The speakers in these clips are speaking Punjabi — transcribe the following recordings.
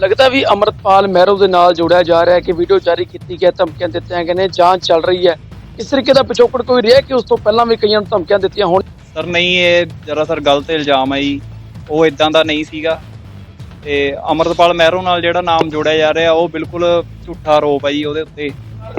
ਲੱਗਦਾ ਵੀ ਅਮਰਤਪਾਲ ਮਹਿਰੋ ਦੇ ਨਾਲ ਜੋੜਿਆ ਜਾ ਰਿਹਾ ਹੈ ਕਿ ਵੀਡੀਓ ਜਾਰੀ ਕੀਤੀ ਗਿਆ ਧਮਕੀਆਂ ਦਿੱਤੀਆਂ ਗਏ ਨੇ, ਜਾਂਚ ਚੱਲ ਰਹੀ ਹੈ। ਇਸ ਤਰੀਕੇ ਦਾ ਪਿਛੋਕੜ ਕੋਈ ਰਿਹਾ ਕਿ ਉਸ ਤੋਂ ਪਹਿਲਾਂ ਵੀ ਕਈਆਂ ਨੂੰ ਧਮਕੀਆਂ ਦਿੱਤੀਆਂ ਹੋਣ? ਸਰ, ਨਹੀਂ, ਇਹ ਜਰਾ ਸਰ ਗਲਤ ਇਲਜ਼ਾਮ ਹੈ ਜੀ ਉਹ ਇਦਾਂ ਦਾ ਨਹੀਂ ਸੀਗਾ। ਤੇ ਅਮਰਤਪਾਲ ਮਹਿਰੋ ਨਾਲ ਜਿਹੜਾ ਨਾਮ ਜੋੜਿਆ ਜਾ ਰਿਹਾ, ਉਹ ਬਿਲਕੁਲ ਝੂਠਾ ਆਰੋਪ ਹੈ ਜੀ ਉਹਦੇ ਉੱਤੇ।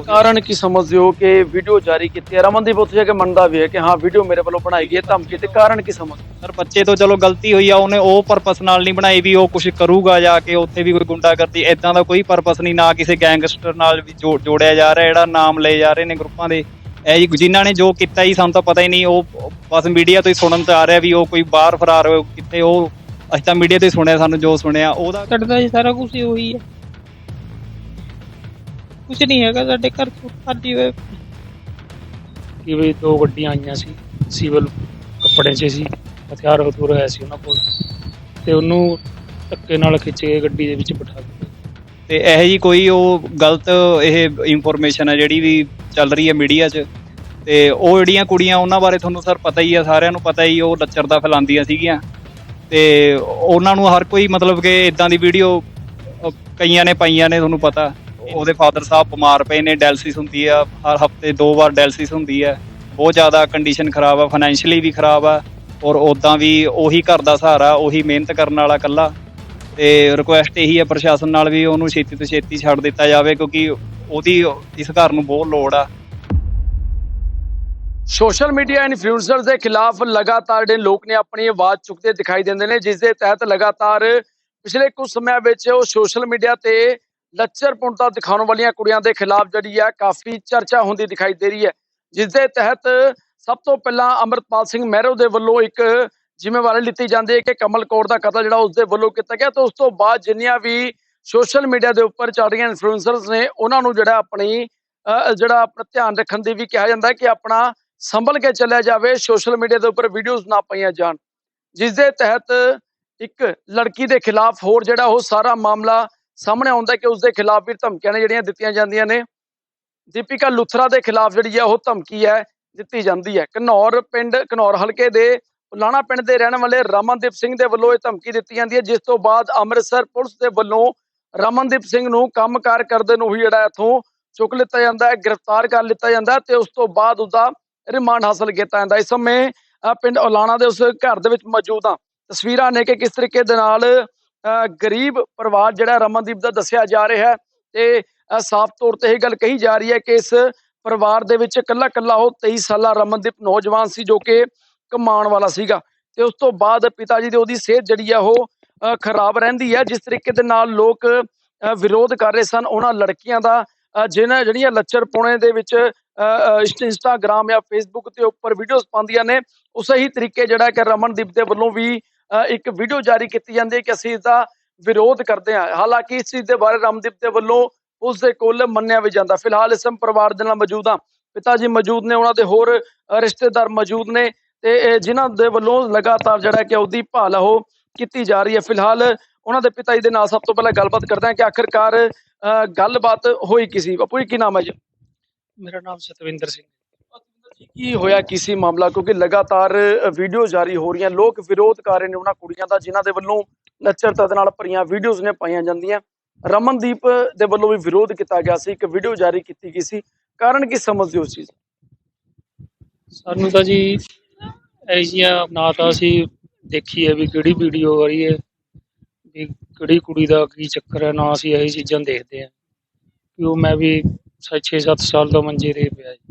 ਕਾਰਨ ਕੀ ਸਮਝਦੇ ਹੋ ਕਿ ਵੀਡੀਓ ਜਾਰੀ ਕੀਤੀ ਹੈ? ਰਮਨਦੀਪ ਉੱਥੇ ਜਾ ਕੇ ਮੰਨਦਾ ਵੀ ਹੈ ਕਿ ਹਾਂ ਵੀਡੀਓ ਮੇਰੇ ਵੱਲੋਂ ਬਣਾਈ ਗਈ ਹੈ ਧਮਕੀ ਤੇ ਕਾਰਨ ਕੀ ਸਮਝ ਸਰ ਬੱਚੇ ਤੋਂ ਚਲੋ ਗਲਤੀ ਹੋਈ ਆ ਉਹਨੇ ਉਹ ਪਰਪਸ ਨਾਲ ਨਹੀਂ ਬਣਾਈ ਵੀ ਉਹ ਕੁਝ ਕਰੂਗਾ ਜਾ ਕੇ ਉੱਥੇ ਵੀ ਕੋਈ ਗੁੰਡਾਗਰਦੀ ਇਦਾਂ ਦਾ ਕੋਈ ਪਰਪਸ ਨਹੀਂ ਨਾ ਕਿਸੇ ਗੈਂਗਸਟਰ ਨਾਲ ਵੀ ਜੋੜਿਆ ਜਾ ਰਿਹਾ ਜਿਹੜਾ ਨਾਮ ਲਏ ਜਾ ਰਹੇ ਨੇ ਗਰੁੱਪਾਂ ਦੇ। ਇਹ ਜੀ ਜਿਨ੍ਹਾਂ ਨੇ ਜੋ ਕੀਤਾ ਹੀ ਸਾਨੂੰ ਤਾਂ ਪਤਾ ਹੀ ਨਹੀਂ ਉਹ ਬਸ ਮੀਡੀਆ ਤੋਂ ਹੀ ਸੁਣਨ ਤੇ ਆ ਰਿਹਾ ਵੀ ਉਹ ਕੋਈ ਬਾਹਰ ਫਰਾਰ ਹੋਏ ਕਿੱਥੇ ਉਹ ਅਸੀਂ ਤਾਂ ਮੀਡੀਆ ਤੇ ਹੀ ਸੁਣਿਆ ਸਾਨੂੰ ਜੋ ਸੁਣਿਆ ਉਹਦਾ ਕੱਢਦਾ ਜੀ ਸਾਰਾ ਕੁਝ ਉਹੀ ਹੈ। ਕੁਝ ਨਹੀਂ ਹੈਗਾ ਸਾਡੇ ਘਰ ਤੋਂ ਖਾਲੀ ਹੋਏ ਕਿ ਵੀ ਦੋ ਗੱਡੀਆਂ ਆਈਆਂ ਸੀ ਸਿਵਲ ਕੱਪੜੇ 'ਚ ਸੀ ਹਥਿਆਰ ਹਥੂਰ ਹੋਇਆ ਸੀ ਉਹਨਾਂ ਕੋਲ। ਤੇ ਉਹਨੂੰ ਧੱਕੇ ਨਾਲ ਖਿੱਚ ਕੇ ਗੱਡੀ ਦੇ ਵਿੱਚ ਬਿਠਾ ਦਿੱਤਾ। ਤੇ ਇਹ ਜੀ ਕੋਈ ਉਹ ਗਲਤ ਇਹ ਇਨਫੋਰਮੇਸ਼ਨ ਹੈ ਜਿਹੜੀ ਵੀ ਚੱਲ ਰਹੀ ਹੈ ਮੀਡੀਆ 'ਚ? ਤੇ ਉਹ ਜਿਹੜੀਆਂ ਕੁੜੀਆਂ ਉਹਨਾਂ ਬਾਰੇ ਤੁਹਾਨੂੰ ਸਰ ਪਤਾ ਹੀ ਆ ਸਾਰਿਆਂ ਨੂੰ ਪਤਾ ਹੀ ਉਹ ਲੱਚਰ ਦਾ ਫੈਲਾਉਂਦੀਆਂ ਸੀਗੀਆਂ। ਤੇ ਉਹਨਾਂ ਨੂੰ ਹਰ ਕੋਈ ਮਤਲਬ ਕਿ ਇਦਾਂ ਦੀ ਵੀਡੀਓ ਕਈਆਂ ਨੇ ਪਾਈਆਂ ਨੇ ਤੁਹਾਨੂੰ ਪਤਾ। ਉਹਦੇ ਫਾਦਰ ਸਾਹਿਬ ਬਿਮਾਰ ਪਏ ਨੇ ਡਾਇਲਸਿਸ ਹੁੰਦੀ ਆ, ਹਰ ਹਫ਼ਤੇ ਦੋ ਵਾਰ ਡਾਇਲਸਿਸ ਹੁੰਦੀ ਹੈ ਬਹੁਤ ਜ਼ਿਆਦਾ ਕੰਡੀਸ਼ਨ ਖਰਾਬ ਆ ਫਾਈਨੈਂਸ਼ੀਅਲੀ ਵੀ ਖਰਾਬ ਆ, ਔਰ ਉਦਾਂ ਵੀ ਉਹੀ ਘਰ ਦਾ ਸਹਾਰਾ, ਉਹੀ ਮਿਹਨਤ ਕਰਨ ਵਾਲਾ ਇਕੱਲਾ। ਤੇ ਰਿਕੁਐਸਟ ਇਹੀ ਹੈ ਪ੍ਰਸ਼ਾਸਨ ਨਾਲ ਵੀ ਉਹਨੂੰ ਛੇਤੀ ਤੋਂ ਛੇਤੀ ਛੱਡ ਦਿੱਤਾ ਜਾਵੇ, ਕਿਉਂਕਿ ਉਹਦੀ, ਇਸ ਘਰ ਨੂੰ ਬਹੁਤ ਲੋੜ ਆ। ਸੋਸ਼ਲ ਮੀਡੀਆ ਇਨਫਲੂਐਂਸਰਸ ਦੇ ਖਿਲਾਫ ਲਗਾਤਾਰ ਜਿਹੜੇ ਲੋਕ ਨੇ, ਆਪਣੀ ਆਵਾਜ਼ ਚੁੱਕਦੇ ਦਿਖਾਈ ਦਿੰਦੇ ਨੇ ਜਿਸ ਦੇ ਤਹਿਤ ਲਗਾਤਾਰ ਪਿਛਲੇ ਕੁਝ ਸਮਿਆਂ ਵਿੱਚ ਉਹ ਸੋਸ਼ਲ ਮੀਡੀਆ ਤੇ ਲੱਚਰਪੁਣਤਾ ਦਿਖਾਉਣ ਵਾਲੀਆਂ ਕੁੜੀਆਂ ਦੇ ਖਿਲਾਫ ਜਿਹੜੀ ਹੈ ਕਾਫੀ ਚਰਚਾ ਹੁੰਦੀ ਦਿਖਾਈ ਦੇ ਰਹੀ ਹੈ ਜਿਸ ਦੇ ਤਹਿਤ ਸਭ ਤੋਂ ਪਹਿਲਾਂ ਅਮਰਤਪਾਲ ਸਿੰਘ ਮਹਿਰੋ ਦੇ ਵੱਲੋਂ ਇੱਕ ਜ਼ਿੰਮੇਵਾਰੀ ਲਿੱਤੀ ਜਾਂਦੀ ਹੈ ਕਿ ਕਮਲ ਕੌਰ ਦਾ ਕਤਲ ਜਿਹੜਾ ਉਸ ਦੇ ਵੱਲੋਂ ਕੀਤਾ ਗਿਆ ਤੇ ਉਸ ਤੋਂ ਬਾਅਦ ਜਿੰਨੀਆਂ ਵੀ ਸੋਸ਼ਲ ਮੀਡੀਆ ਦੇ ਉੱਪਰ ਚੱਲ ਰਹੀਆਂ ਇਨਫਲੂਐਂਸਰਸ ਨੇ ਉਹਨਾਂ ਨੂੰ ਜਿਹੜਾ ਆਪਣੀ ਅਹ, ਜਿਹੜਾ ਆਪਣਾ ਧਿਆਨ ਰੱਖਣ ਦੀ ਵੀ ਕਿਹਾ ਜਾਂਦਾ ਹੈ ਕਿ ਆਪਣਾ ਸੰਭਲ ਕੇ ਚੱਲਿਆ ਜਾਵੇ ਸੋਸ਼ਲ ਮੀਡੀਆ ਦੇ ਉੱਪਰ ਵੀਡੀਓਜ਼ ਨਾ ਪਾਈਆਂ ਜਾਣ। ਜਿਸ ਦੇ ਤਹਿਤ ਇੱਕ ਲੜਕੀ ਦੇ ਖਿਲਾਫ ਹੋਰ ਜਿਹੜਾ ਉਹ ਸਾਰਾ ਮਾਮਲਾ ਸਾਹਮਣੇ ਆਉਂਦਾ ਕਿ ਉਸ ਦੇ ਖਿਲਾਫ ਵੀ ਧਮਕੀਆਂ ਨੇ ਜਿਹੜੀਆਂ ਦਿੱਤੀਆਂ ਜਾਂਦੀਆਂ ਨੇ। ਦੀਪਿਕਾ ਲੁਥਰਾ ਦੇ ਖਿਲਾਫ ਜਿਹੜੀ ਹੈ ਉਹ ਧਮਕੀ ਹੈ, ਦਿੱਤੀ ਜਾਂਦੀ ਹੈ। ਘਨੌਰ ਪਿੰਡ, ਘਨੌਰ ਹਲਕੇ ਦੇ ਲਾਣਾ ਪਿੰਡ ਦੇ ਰਹਿਣ ਵਾਲੇ ਰਮਨਦੀਪ ਸਿੰਘ ਦੇ ਵੱਲੋਂ ਇਹ ਧਮਕੀ ਦਿੱਤੀ ਜਾਂਦੀ ਹੈ, ਜਿਸ ਤੋਂ ਬਾਅਦ ਅੰਮ੍ਰਿਤਸਰ ਪੁਲਿਸ ਦੇ ਵੱਲੋਂ ਰਮਨਦੀਪ ਸਿੰਘ ਨੂੰ ਕੰਮਕਾਰ ਕਰਦੇ ਨੂੰ ਹੀ ਜਿਹੜਾ ਇੱਥੋਂ ਚੁੱਕ ਲਿੱਤਾ ਜਾਂਦਾ ਹੈ, ਗ੍ਰਿਫਤਾਰ ਕਰ ਲਿੱਤਾ ਜਾਂਦਾ ਹੈ ਤੇ ਉਸ ਤੋਂ ਬਾਅਦ ਉਹਦਾ ਰਿਮਾਂਡ ਹਾਸਲ ਕੀਤਾ ਜਾਂਦਾ ਇਸ ਸਮੇਂ ਪਿੰਡ ਔਲਾਣਾ ਦੇ ਉਸ ਘਰ ਦੇ ਵਿੱਚ ਮੌਜੂਦ ਹਾਂ। ਤਸਵੀਰਾਂ ਨੇ ਕਿ ਕਿਸ ਤਰੀਕੇ ਦੇ ਨਾਲ ਗਰੀਬ ਪਰਿਵਾਰ ਜਿਹੜਾ ਰਮਨਦੀਪ ਦਾ ਦੱਸਿਆ ਜਾ ਰਿਹਾ ਹੈ ਤੇ ਸਾਫ਼ ਤੌਰ ਤੇ ਇਹ ਗੱਲ ਕਹੀ ਜਾ ਰਹੀ ਹੈ ਕਿ ਇਸ ਪਰਿਵਾਰ ਦੇ ਵਿੱਚ ਇਕੱਲਾ ਇਕੱਲਾ ਉਹ 23 ਸਾਲਾ ਰਮਨਦੀਪ ਨੌਜਵਾਨ ਸੀ ਜੋ ਕਿ ਕਮਾਉਣ ਵਾਲਾ ਸੀਗਾ ਤੇ ਉਸ ਤੋਂ ਬਾਅਦ ਪਿਤਾ ਜੀ ਦੀ ਉਹਦੀ ਸਿਹਤ ਜਿਹੜੀ ਆ ਉਹ ਖਰਾਬ ਰਹਿੰਦੀ ਹੈ। ਜਿਸ ਤਰੀਕੇ ਦੇ ਨਾਲ ਲੋਕ ਵਿਰੋਧ ਕਰ ਰਹੇ ਸਨ ਉਹਨਾਂ ਲੜਕੀਆਂ ਦਾ, ਅਹ ਜਿਹਨਾਂ ਜਿਹੜੀਆਂ ਲੱਚਰ ਪੁਣੇ ਦੇ ਵਿੱਚ ਇੰਸਟਾਗ੍ਰਾਮ ਜਾਂ ਫੇਸਬੁੱਕ ਤੇ ਉੱਪਰ ਵੀਡੀਓਜ਼ ਪਾਉਂਦੀਆਂ ਨੇ, ਉਸੇ ਹੀ ਤਰੀਕੇ ਜਿਹੜਾ ਕਿ ਰਮਨਦੀਪ ਦੇ ਵੱਲੋਂ ਵੀ ਇੱਕ ਵੀਡੀਓ ਜਾਰੀ ਕੀਤੀ ਜਾਂਦੀ ਹੈ ਕਿ ਅਸੀਂ ਇਸ ਦਾ ਵਿਰੋਧ ਕਰਦੇ ਹਾਂ। ਹਾਲਾਂਕਿ ਇਸ ਚੀਜ਼ ਦੇ ਬਾਰੇ ਰਮਨਦੀਪ ਦੇ ਵੱਲੋਂ ਉਸ ਦੇ ਕੋਲ ਮੰਨਿਆ ਵੀ ਜਾਂਦਾ। ਫਿਲਹਾਲ ਇਸ ਪਰਿਵਾਰ ਦੇ ਨਾਲ ਮੌਜੂਦ ਹਾਂ। ਪਿਤਾ ਜੀ ਮੌਜੂਦ ਨੇ, ਉਹਨਾਂ ਦੇ ਹੋਰ ਰਿਸ਼ਤੇਦਾਰ ਮੌਜੂਦ ਨੇ ਤੇ ਇਹ ਜਿਨ੍ਹਾਂ ਦੇ ਵੱਲੋਂ ਲਗਾਤਾਰ ਜਿਹੜਾ ਕਿ ਉਹਦੀ ਭਾਲ ਉਹ ਕੀਤੀ ਜਾ ਰਹੀ ਹੈ। ਫਿਲਹਾਲ ਉਹਨਾਂ ਦੇ ਪਿਤਾ ਜੀ ਦੇ ਨਾਲ ਸਭ ਤੋਂ ਪਹਿਲਾਂ ਗੱਲਬਾਤ ਕਰਦੇ ਹਾਂ ਕਿ ਆਖਿਰਕਾਰ ਗੱਲਬਾਤ ਹੋਈ ਕੀ ਸੀ? ਬਾਪੂ ਜੀ, ਕੀ ਨਾਮ ਹੈ ਜੀ? ਮੇਰਾ ਨਾਮ ਸਤਵਿੰਦਰ ਸਿੰਘ ਕੀ ਹੋਇਆ ਕਿਸੇ ਮਾਮਲਾ? ਕਿਉਂਕਿ ਲਗਾਤਾਰ ਵੀਡੀਓ ਜਾਰੀ ਹੋ ਰਹੀਆਂ। ਲੋਕ ਵਿਰੋਧ ਕਰ ਰਹੇ ਨੇ ਉਹਨਾਂ ਕੁੜੀਆਂ ਦਾ, ਜਿਨ੍ਹਾਂ ਦੇ ਵੱਲੋਂ ਲੱਚਰਤਾ ਦੇ ਨਾਲ ਭਰੀਆਂ ਵੀਡੀਓਜ਼ ਨੇ ਪਾਈਆਂ ਜਾਂਦੀਆਂ। ਰਮਨਦੀਪ ਦੇ ਵੱਲੋਂ ਵੀ ਵਿਰੋਧ ਕੀਤਾ ਗਿਆ ਸੀ, ਇੱਕ ਵੀਡੀਓ ਜਾਰੀ ਕੀਤੀ ਗਈ ਸੀ। ਕਾਰਨ ਕੀ ਸਮਝਦੇ ਹੋ ਚੀਜ਼ ਸਾਨੂੰ ਤਾਂ ਜੀ ਐਸੀਆਂ ਨਾ ਤਾਂ ਅਸੀਂ ਦੇਖੀ ਹੈ ਵੀ ਕਿਹੜੀ ਵੀਡੀਓ ਆ ਰਹੀ ਹੈ, ਵੀ ਕਿਹੜੀ ਕੁੜੀ ਦਾ ਕੀ ਚੱਕਰ ਹੈ, ਨਾ ਅਸੀਂ ਇਹ ਚੀਜ਼ਾਂ ਦੇਖਦੇ ਹਾਂ। ਕਿ ਉਹ ਮੈਂ ਵੀ 6-7 ਸਾਲ ਦਾ ਮੰਜੇ ਤੇ ਪਿਆ ਜੀ।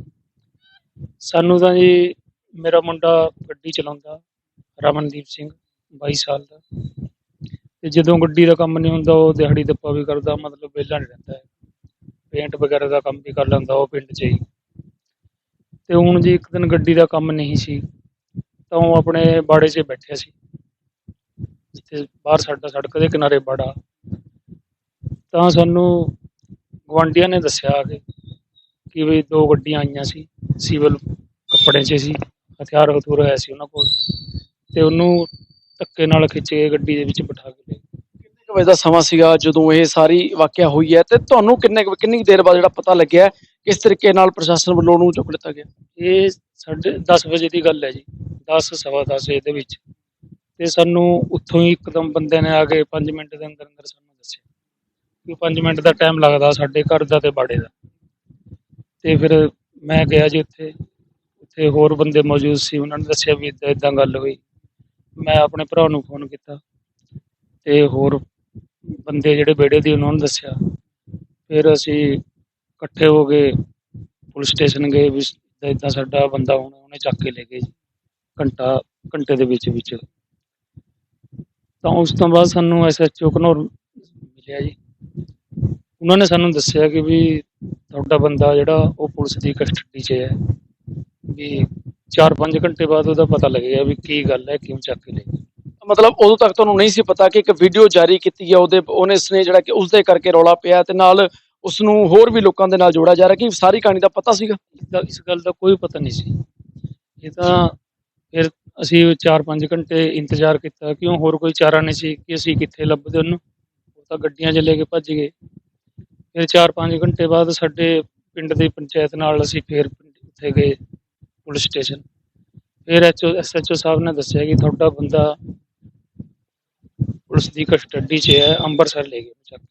ਸਾਨੂੰ ਤਾਂ ਜੀ ਮੇਰਾ ਮੁੰਡਾ ਗੱਡੀ ਚਲਾਉਂਦਾ, ਰਮਨਦੀਪ ਸਿੰਘ 22 ਸਾਲ ਦਾ। ਤੇ ਜਦੋਂ ਗੱਡੀ ਦਾ ਕੰਮ ਨਹੀਂ ਹੁੰਦਾ, ਉਹ ਦਿਹਾੜੀ ਦੱਪਾ ਵੀ ਕਰਦਾ, ਮਤਲਬ ਵਿਹਲਾ ਨਹੀਂ ਰਹਿੰਦਾ। ਹੈ ਪੇਂਟ ਵਗੈਰਾ ਦਾ ਕੰਮ ਵੀ ਕਰ ਲੈਂਦਾ, ਉਹ ਪਿੰਡ 'ਚ ਹੀ। ਤੇ ਹੁਣ ਜੀ ਇੱਕ ਦਿਨ ਗੱਡੀ ਦਾ ਕੰਮ ਨਹੀਂ ਸੀ, ਤਾਂ ਉਹ ਆਪਣੇ ਬਾੜੇ 'ਚ ਬੈਠਿਆ ਸੀ। ਜਿੱਥੇ ਬਾਹਰ ਸਾਡਾ ਸੜਕ ਦੇ ਕਿਨਾਰੇ ਬਾੜਾ। ਤਾਂ ਸਾਨੂੰ ਗੁਆਂਢੀਆਂ ਨੇ ਦੱਸਿਆ ਕਿ ਕਿ ਵੀ ਦੋ ਗੱਡੀਆਂ ਆਈਆਂ ਸੀ ਸਿਵਲ ਕੱਪੜੇ 'ਚ ਸੀ ਹਥਿਆਰ ਹਥੂਰ ਹੋਇਆ ਸੀ ਉਹਨਾਂ ਕੋਲ। ਤੇ ਉਹਨੂੰ ਧੱਕੇ ਨਾਲ ਖਿੱਚ ਕੇ ਗੱਡੀ ਦੇ ਵਿੱਚ ਬਿਠਾ ਕੇ ਲੈ ਗਏ। ਕਿੰਨੇ ਕੁ ਵਜੇ ਦਾ ਸਮਾਂ ਸੀਗਾ ਜਦੋਂ ਇਹ ਸਾਰੀ ਵਾਕਿਆ ਹੋਈ ਹੈ? ਤੇ ਤੁਹਾਨੂੰ ਕਿੰਨੇ ਕੁ- ਕਿੰਨੀ ਕੁ ਦੇਰ ਬਾਅਦ ਜਿਹੜਾ ਪਤਾ ਲੱਗਿਆ ਕਿਸ ਤਰੀਕੇ ਨਾਲ ਪ੍ਰਸ਼ਾਸਨ ਵੱਲੋਂ ਉਹਨੂੰ ਚੁੱਕ ਲਿੱਤਾ ਗਿਆ? ਇਹ ਸਾਢੇ 10 ਵਜੇ ਦੀ ਗੱਲ ਹੈ ਜੀ 10 ਸਵਾ 10 ਦੇ ਵਿੱਚ। ਤੇ ਸਾਨੂੰ ਉੱਥੋਂ ਹੀ ਇੱਕਦਮ ਬੰਦੇ ਨੇ ਆ ਕੇ 5 ਮਿੰਟ ਦੇ ਅੰਦਰ ਅੰਦਰ ਸਾਨੂੰ ਦੱਸਿਆ। ਕਿ 5 ਮਿੰਟ ਦਾ ਟਾਈਮ ਲੱਗਦਾ ਸਾਡੇ ਘਰ ਦਾ ਤੇ ਬਾੜੇ ਦਾ। ਤੇ ਫਿਰ ਮੈਂ ਗਿਆ ਜੀ ਉੱਥੇ ਉੱਥੇ ਹੋਰ ਬੰਦੇ ਮੌਜੂਦ ਸੀ, ਉਹਨਾਂ ਨੇ ਦੱਸਿਆ ਵੀ ਇਦਾਂ ਇਦਾਂ ਗੱਲ ਹੋਈ। ਮੈਂ ਆਪਣੇ ਭਰਾ ਨੂੰ ਫੋਨ ਕੀਤਾ ਤੇ ਹੋਰ ਬੰਦੇ ਜਿਹੜੇ ਬੇੜੇ ਦੀ ਉਹਨਾਂ ਨੂੰ ਦੱਸਿਆ। ਫਿਰ ਅਸੀਂ ਇਕੱਠੇ ਹੋ ਗਏ ਪੁਲਿਸ ਸਟੇਸ਼ਨ ਗਏ ਵੀ ਇਦਾਂ ਇਦਾਂ ਸਾਡਾ ਬੰਦਾ ਹੁਣ ਉਹਨੇ ਚੱਕ ਕੇ ਲੈ ਗਏ ਜੀ, ਘੰਟਾ ਘੰਟੇ ਦੇ ਵਿੱਚ ਵਿੱਚ। ਤਾਂ ਉਸ ਤੋਂ ਬਾਅਦ ਸਾਨੂੰ ਐਸਐਚਓ ਘਨੌਰ ਮਿਲਿਆ ਜੀ। ਉਹਨਾਂ ਨੇ ਸਾਨੂੰ ਦੱਸਿਆ ਕਿ ਵੀ ਤੁਹਾਡਾ ਬੰਦਾ ਜਿਹੜਾ ਉਹ ਪੁਲਿਸ ਦੀ ਕਸਟਡੀ 'ਚ ਹੈ। ਵੀ 4-5 ਘੰਟੇ ਬਾਅਦ ਉਹਦਾ ਪਤਾ ਲੱਗਿਆ ਵੀ ਕੀ ਗੱਲ ਹੈ, ਕਿਉਂ ਚੱਕ ਕੇ ਲੈ ਗਏ। ਮਤਲਬ ਉਦੋਂ ਤੱਕ ਤੁਹਾਨੂੰ ਨਹੀਂ ਸੀ ਪਤਾ ਕਿ ਇੱਕ ਵੀਡੀਓ ਜਾਰੀ ਕੀਤੀ ਹੈ ਉਹਦੇ, ਉਹਨੇ ਇਸਨੇ ਜਿਹੜਾ ਕਿ ਉਸਦੇ ਕਰਕੇ ਰੌਲਾ ਪਿਆ ਤੇ ਨਾਲ ਉਸ ਨੂੰ ਹੋਰ ਵੀ ਲੋਕਾਂ ਦੇ ਨਾਲ ਜੋੜਿਆ ਜਾ ਰਿਹਾ ਕਿ ਸਾਰੀ ਕਹਾਣੀ ਦਾ ਪਤਾ ਸੀਗਾ? ਇਸਦਾ ਇਸ ਗੱਲ ਦਾ ਕੋਈ ਪਤਾ ਨਹੀਂ ਸੀ। ਇਹ ਤਾਂ ਫਿਰ ਅਸੀਂ 4-5 ਘੰਟੇ ਇੰਤਜ਼ਾਰ ਕੀਤਾ, ਕਿਉਂ ਹੋਰ ਕੋਈ ਚਾਰਾ ਨਹੀਂ ਸੀ ਕਿ ਅਸੀਂ ਕਿੱਥੇ ਲੱਭਦੇ ਉਹਨੂੰ। ਉਹ ਤਾਂ ਗੱਡੀਆਂ 'ਚ ਲੈ ਕੇ ਭੱਜ ਗਏ। ਫਿਰ 4-5 ਘੰਟੇ ਬਾਅਦ ਸਾਡੇ ਪਿੰਡ ਦੀ ਪੰਚਾਇਤ ਨਾਲ ਅਸੀਂ ਫਿਰ ਪਿੰਡ ਉੱਥੇ ਗਏ ਪੁਲਿਸ ਸਟੇਸ਼ਨ। ਫਿਰ ਐਚਓ ਐਸਐਚਓ ਸਾਹਿਬ ਨੇ ਦੱਸਿਆ ਕਿ ਤੁਹਾਡਾ ਬੰਦਾ ਪੁਲਿਸ ਦੀ ਕਸਟਡੀ 'ਚ ਹੈ ਅੰਮ੍ਰਿਤਸਰ ਲੈ ਗਏ ਚੱਕ।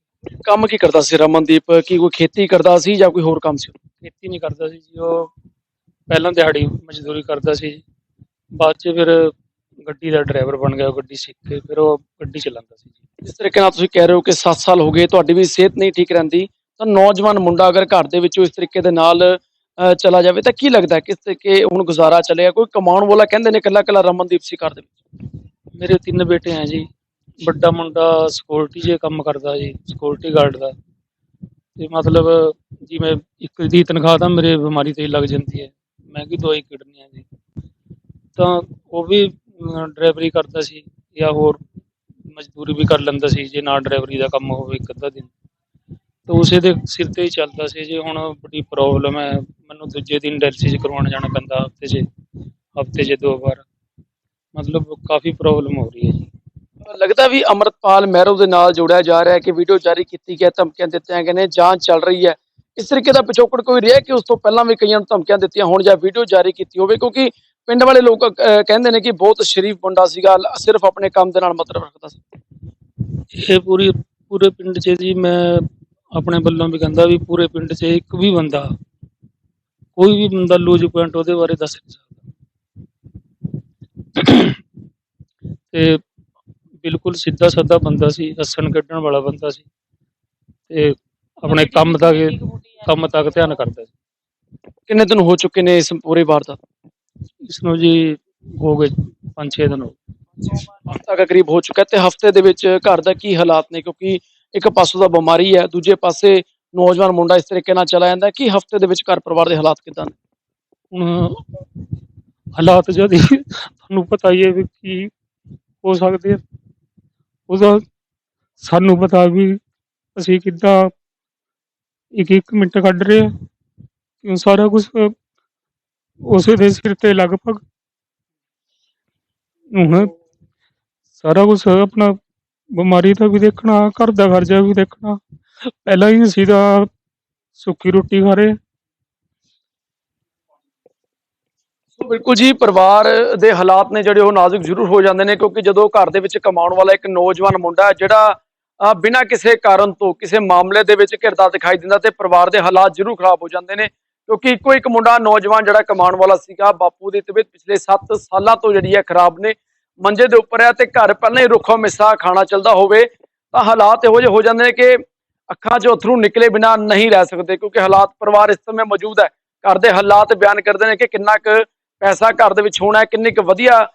ਕੰਮ ਕੀ ਕਰਦਾ ਸੀ ਰਮਨਦੀਪ? ਕੀ ਕੋਈ ਖੇਤੀ ਕਰਦਾ ਸੀ ਜਾਂ ਕੋਈ ਹੋਰ ਕੰਮ ਸੀ? ਖੇਤੀ ਨਹੀਂ ਕਰਦਾ ਸੀ ਜੀ ਉਹ ਪਹਿਲਾਂ ਦਿਹਾੜੀ ਮਜ਼ਦੂਰੀ ਕਰਦਾ ਸੀ ਬਾਅਦ 'ਚ ਫਿਰ ਗੱਡੀ ਦਾ ਡਰਾਈਵਰ ਬਣ ਗਿਆ ਗੱਡੀ ਸਿੱਖ ਕੇ ਫਿਰ ਉਹ ਗੱਡੀ ਚਲਾਉਂਦਾ ਸੀ ਜੀ। ਜਿਸ ਤਰੀਕੇ ਨਾਲ ਤੁਸੀਂ ਕਹਿ ਰਹੇ ਹੋ ਕਿ 7 ਸਾਲ ਹੋ ਗਏ ਤੁਹਾਡੀ ਵੀ ਸਿਹਤ ਨਹੀਂ ਠੀਕ ਰਹਿੰਦੀ। ਤਾਂ ਨੌਜਵਾਨ ਮੁੰਡਾ ਅਗਰ ਘਰ ਦੇ ਵਿੱਚੋਂ ਇਸ ਤਰੀਕੇ ਦੇ ਨਾਲ ਚਲਾ ਜਾਵੇ ਤਾਂ ਕੀ ਲੱਗਦਾ ਕਿਸ ਤਰੀਕੇ ਹੁਣ ਗੁਜ਼ਾਰਾ ਚੱਲਿਆ? ਕੋਈ ਕਮਾਉਣ ਵਾਲਾ ਕਹਿੰਦੇ ਨੇ ਇਕੱਲਾ ਇਕੱਲਾ ਰਮਨਦੀਪ ਸੀ ਘਰ ਦੇ ਵਿੱਚ। ਮੇਰੇ ਤਿੰਨ ਬੇਟੇ ਆ ਜੀ। ਵੱਡਾ ਮੁੰਡਾ ਸਿਕਿਉਰਿਟੀ 'ਚ ਕੰਮ ਕਰਦਾ ਜੀ ਸਿਕਿਉਰਿਟੀ ਗਾਰਡ ਦਾ। ਤੇ ਮਤਲਬ ਜਿਵੇਂ ਇੱਕ ਦੀ ਤਨਖਾਹ ਤਾਂ ਮੇਰੇ ਬਿਮਾਰੀ ਤੇ ਲੱਗ ਜਾਂਦੀ ਹੈ। ਮਹਿੰਗੀ ਦਵਾਈ ਕਿਡਨੀ ਹੈ ਜੀ। ਤਾਂ ਉਹ ਵੀ ਡਰਾਈਵਰੀ ਕਰਦਾ ਸੀ ਜਾਂ ਹੋਰ ਮਜ਼ਦੂਰੀ ਵੀ ਕਰ ਲੈਂਦਾ ਸੀ, ਜੇ ਨਾ ਡਰਾਈਵਰੀ ਦਾ ਕੰਮ ਹੋਵੇ ਇੱਕ ਅੱਧਾ ਦਿਨ। ਤਾਂ ਉਸੇ ਦੇ ਸਿਰ ਤੇ ਹੀ ਚੱਲਦਾ ਸੀ ਜੇ। ਹੁਣ ਬੜੀ ਪ੍ਰੋਬਲਮ ਹੈ। ਮੈਨੂੰ ਦੂਜੇ ਦਿਨ ਡਾਇਲਸਿਸ ਕਰਵਾਉਣ ਜਾਣਾ ਪੈਂਦਾ ਹਫ਼ਤੇ 'ਚ ਹਫ਼ਤੇ 'ਚ ਦੋ ਵਾਰ। ਮਤਲਬ ਕਾਫੀ ਪ੍ਰੋਬਲਮ ਹੋ ਰਹੀ ਹੈ ਜੀ। ਲੱਗਦਾ ਵੀ ਅਮਰਤਪਾਲ ਮਹਿਰੋ ਦੇ ਨਾਲ ਜੋੜਿਆ ਜਾ ਰਿਹਾ ਹੈ ਕਿ ਵੀਡੀਓ ਜਾਰੀ ਕੀਤੀ ਹੈ, ਧਮਕੀਆਂ ਦਿੱਤੀਆਂ ਗਈਆਂ ਨੇ ਜਾਂਚ ਚੱਲ ਰਹੀ ਹੈ। ਇਸ ਤਰੀਕੇ ਦਾ ਪਿਛੋਕੜ ਕੋਈ ਰਿਹਾ ਕਿ ਉਸ ਤੋਂ ਪਹਿਲਾਂ ਵੀ ਕਈਆਂ ਨੂੰ ਧਮਕੀਆਂ ਦਿੱਤੀਆਂ ਹੋਣ ਜਾਂ ਵੀਡੀਓ ਜਾਰੀ ਕੀਤੀ ਹੋਵੇ? ਕਿਉਂਕਿ ਪਿੰਡ ਵਾਲੇ ਲੋਕ ਕਹਿੰਦੇ ਨੇ ਕਿ ਬਹੁਤ ਸ਼ਰੀਫ ਮੁੰਡਾ ਸੀਗਾ ਸਿਰਫ ਆਪਣੇ ਕੰਮ ਦੇ ਨਾਲ ਮਤਲਬ ਰੱਖਦਾ ਸੀ। ਇਹ ਪੂਰੀ ਪੂਰੇ ਪਿੰਡ 'ਚ ਜੀ ਮੈਂ ਆਪਣੇ ਵੱਲੋਂ ਵੀ ਕਹਿੰਦਾ ਵੀ ਪੂਰੇ ਪਿੰਡ 'ਚ ਇੱਕ ਵੀ ਬੰਦਾ ਕੋਈ ਵੀ ਬੰਦਾ ਲੂਜ ਪੁਆਇੰਟ ਉਹਦੇ ਬਾਰੇ ਦੱਸ ਨਹੀਂ ਸਕਦਾ। ਤੇ ਬਿਲਕੁਲ ਸਿੱਧਾ ਸਾਦਾ ਬੰਦਾ ਸੀ ਹੱਸਣ ਕੱਢਣ ਵਾਲਾ ਬੰਦਾ ਸੀ। ਤੇ ਆਪਣੇ ਕੰਮ ਤੱਕ ਕੰਮ ਤੱਕ ਧਿਆਨ ਕਰਦਾ ਸੀ। ਕਿੰਨੇ ਦਿਨ ਹੋ ਚੁੱਕੇ ਨੇ ਇਸ ਪੂਰੇ ਵਾਰਦਾਤ ਇਸ ਨੂੰ ਜੀ ਹੋ ਗਏ 5-6 ਦਿਨ ਹੋ ਗਏ। ਹਫ਼ਤਾ ਕਰੀਬ ਹੋ ਚੁੱਕਾ ਤੇ ਹਫ਼ਤੇ ਦੇ ਵਿੱਚ ਘਰ ਦਾ ਕੀ ਹਾਲਾਤ ਨੇ? ਕਿਉਂਕਿ ਇੱਕ ਪਾਸੋਂ ਦਾ ਬਿਮਾਰੀ ਹੈ, ਦੂਜੇ ਪਾਸੇ ਨੌਜਵਾਨ ਮੁੰਡਾ ਇਸ ਤਰੀਕੇ ਨਾਲ ਚਲਾ ਜਾਂਦਾ ਕਿ ਹਫ਼ਤੇ ਦੇ ਵਿੱਚ ਘਰ ਪਰਿਵਾਰ ਦੇ ਹਾਲਾਤ ਕਿਦਾਂ ਨੇ? ਹੁਣ ਹਾਲਾਤ ਜਦ ਤੁਹਾਨੂੰ ਪਤਾ ਹੀ ਹੈ ਵੀ ਕੀ ਹੋ ਸਕਦੇ ਉਹਦਾ ਸਾਨੂੰ ਪਤਾ ਵੀ ਅਸੀਂ ਕਿੱਦਾਂ ਇੱਕ ਇੱਕ ਮਿੰਟ ਕੱਢ ਰਹੇ ਆ। ਕਿਉਂ ਸਾਰਾ ਕੁਝ ਉਸੇ ਦੇ ਸਿਰ ਤੇ ਲਗਭਗ। ਹੁਣ ਸਾਰਾ ਕੁਝ ਆਪਣਾ ਬਿਮਾਰੀ ਦਾ ਵੀ ਦੇਖਣਾ, ਘਰ ਦਾ ਖਰਚਾ ਵੀ ਦੇਖਣਾ। ਪਹਿਲਾਂ ਹੀ ਅਸੀਂ ਤਾਂ ਸੁੱਕੀ ਰੋਟੀ ਖਾ ਰਹੇ। ਸੋ ਬਿਲਕੁਲ ਜੀ, ਪਰਿਵਾਰ ਦੇ ਹਾਲਾਤ ਨੇ ਜਿਹੜੇ ਉਹ ਨਾਜ਼ੁਕ ਜ਼ਰੂਰ ਹੋ ਜਾਂਦੇ ਨੇ, ਕਿਉਂਕਿ ਜਦੋਂ ਘਰ ਦੇ ਵਿੱਚ ਕਮਾਉਣ ਵਾਲਾ ਇੱਕ ਨੌਜਵਾਨ ਮੁੰਡਾ ਹੈ, ਜਿਹੜਾ ਬਿਨਾਂ ਕਿਸੇ ਕਾਰਨ ਤੋਂ, ਕਿਸੇ ਮਾਮਲੇ ਦੇ ਵਿੱਚ ਘਿਰਦਾ ਦਿਖਾਈ ਦਿੰਦਾ ਤੇ ਪਰਿਵਾਰ ਦੇ ਹਾਲਾਤ ਜ਼ਰੂਰ ਖਰਾਬ ਹੋ ਜਾਂਦੇ ਨੇ, ਕਿਉਂਕਿ ਇੱਕੋ ਇੱਕ ਮੁੰਡਾ ਨੌਜਵਾਨ ਜਿਹੜਾ ਕਮਾਉਣ ਵਾਲਾ ਸੀਗਾ, ਬਾਪੂ ਦੀ ਤਬੀਅਤ ਪਿਛਲੇ 7 ਸਾਲਾਂ ਤੋਂ ਜਿਹੜੀ ਹੈ ਖਰਾਬ ਨੇ ਮੰਜੇ ਦੇ ਉੱਪਰ ਹੈ ਤੇ ਘਰ ਪਹਿਲਾਂ ਹੀ ਰੁੱਖਾ ਮਿੱਸਾ ਖਾਣਾ ਚੱਲਦਾ ਹੋਵੇ ਤਾਂ ਹਾਲਾਤ ਇਹੋ ਜਿਹੇ ਹੋ ਜਾਂਦੇ ਨੇ ਕਿ ਅੱਖਾਂ 'ਚੋਂ ਅਥਰੂ ਨਿਕਲੇ ਬਿਨਾ ਨਹੀਂ ਰਹਿ ਸਕਦੇ ਕਿਉਂਕਿ ਹਾਲਾਤ ਪਰਿਵਾਰ ਇਸ ਸਮੇਂ ਮੌਜੂਦ ਹੈ। ਘਰ ਦੇ ਹਾਲਾਤ ਬਿਆਨ ਕਰਦੇ ਨੇ ਕਿ ਕਿੰਨਾ ਕੁ ਪੈਸਾ ਘਰ ਦੇ ਵਿੱਚ ਹੋਣਾ ਹੈ ਕਿੰਨੀ ਕੁ ਵਧੀਆ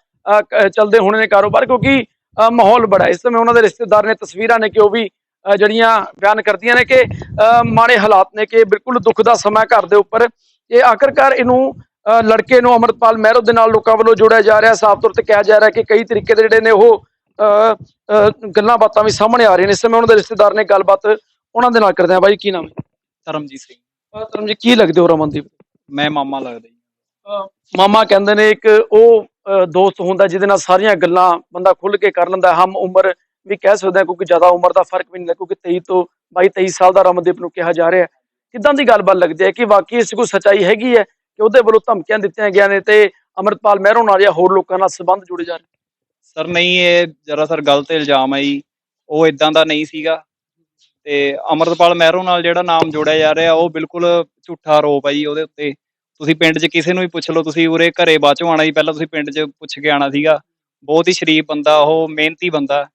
ਚੱਲਦੇ ਹੋਣੇ ਨੇ ਕਾਰੋਬਾਰ ਕਿਉਂਕਿ ਮਾਹੌਲ ਬੜਾ ਇਸ ਸਮੇਂ ਉਹਨਾਂ ਦੇ ਰਿਸ਼ਤੇਦਾਰ ਨੇ ਤਸਵੀਰਾਂ ਨੇ ਕਿ ਉਹ ਵੀ ਅਹ, ਜਿਹੜੀਆਂ ਬਿਆਨ ਕਰਦੀਆਂ ਨੇ ਕਿ ਅਹ, ਮਾੜੇ ਹਾਲਾਤ ਨੇ ਕਿ ਬਿਲਕੁਲ ਦੁੱਖ ਦਾ ਸਮਾਂ ਘਰ ਦੇ ਉੱਪਰ। ਇਹ ਆਖਰਕਾਰ ਇਹਨੂੰ ਲੜਕੇ ਨੂੰ ਅਮਰਪਾਲ ਮਹਿਰੋ ਦੇ ਨਾਲ ਲੋਕਾਂ ਵੱਲੋਂ ਜੋੜਿਆ ਜਾ ਰਿਹਾ। ਸਾਫ਼ ਤੌਰ ਤੇ ਕਿਹਾ ਜਾ ਰਿਹਾ ਕਿ ਕਈ ਤਰੀਕੇ ਦੇ ਜਿਹੜੇ ਨੇ ਉਹ ਗੱਲਾਂ ਬਾਤਾਂ ਵੀ ਸਾਹਮਣੇ ਆ ਰਹੀਆਂ ਨੇ। ਇਸ ਸਮੇਂ ਉਹਨਾਂ ਦੇ ਰਿਸ਼ਤੇਦਾਰ ਨੇ ਗੱਲਬਾਤ ਉਹਨਾਂ ਦੇ ਨਾਲ ਕਰਦੇ ਆ। ਬਾਈ ਕੀ ਨਾਮ ਹੈ? ਧਰਮਜੀਤ ਸਿੰਘ। ਅਹ, ਧਰਮ ਜੀ ਕੀ ਲੱਗਦੇ ਹੋ ਰਮਨਦੀਪ? ਮੈਂ ਮਾਮਾ ਲੱਗਦਾ ਜੀ। ਮਾਮਾ ਕਹਿੰਦੇ ਨੇ ਇੱਕ ਉਹ ਦੋਸਤ ਹੁੰਦਾ ਜਿਹਦੇ ਨਾਲ ਸਾਰੀਆਂ ਗੱਲਾਂ ਬੰਦਾ ਖੁੱਲ ਕੇ ਕਰ ਲੈਂਦਾ। ਹਮ ਉਮਰ ਵੀ ਕਹਿ ਸਕਦੇ ਹਾਂ ਕਿਉਂਕਿ ਜ਼ਿਆਦਾ ਉਮਰ ਦਾ ਫ਼ਰਕ ਵੀ ਨਹੀਂ ਕਿਉਂਕਿ 23 ਤੋਂ 22 23 ਸਾਲ ਦਾ ਰਮਨਦੀਪ ਨੂੰ ਕਿਹਾ ਜਾ ਰਿਹਾ। ਕਿਦਾਂ ਦੀ ਗੱਲਬਾਤ ਲੱਗਦੀ ਹੈ ਕਿ ਵਾਕਈ ਇਸ ਕੋਈ ਸੱਚਾਈ ਹੈਗੀ ਹੈ? ਕਿ ਉਹਦੇ ਵੱਲੋਂ ਧਮਕੀਆਂ ਦਿੱਤੀਆਂ ਗਈਆਂ ਨੇ ਤੇ ਅਮਰਤਪਾਲ ਮਹਿਰੋਂ ਨਾਲ ਜਾਂ ਹੋਰ ਲੋਕਾਂ ਨਾਲ ਸੰਬੰਧ ਜੁੜੇ ਜਾ ਰਹੇ ਸਰ, ਨਹੀਂ, ਇਹ ਜਰਾ ਸਰ ਗਲਤ ਇਲਜ਼ਾਮ ਹੈ ਜੀ ਉਹ ਇਦਾਂ ਦਾ ਨਹੀਂ ਸੀਗਾ। ਤੇ ਅਮਰਤਪਾਲ ਮਹਿਰੋ ਨਾਲ ਜਿਹੜਾ ਨਾਮ ਜੋੜਿਆ ਜਾ ਰਿਹਾ, ਉਹ ਬਿਲਕੁਲ ਝੂਠਾ ਆਰੋਪ ਹੈ ਜੀ ਉਹਦੇ ਉੱਤੇ। ਤੁਸੀਂ ਪਿੰਡ 'ਚ ਕਿਸੇ ਨੂੰ ਵੀ ਪੁੱਛ ਲਓ, ਤੁਸੀਂ ਉਰੇ ਘਰੇ ਬਾਅਦ ਚੋਂ ਆਣਾ ਜੀ ਪਹਿਲਾਂ ਤੁਸੀਂ ਪਿੰਡ 'ਚ ਪੁੱਛ ਕੇ ਆਣਾ ਸੀਗਾ। ਬਹੁਤ ਹੀ ਸ਼ਰੀਫ ਬੰਦਾ, ਉਹ ਮਿਹਨਤੀ ਬੰਦਾ।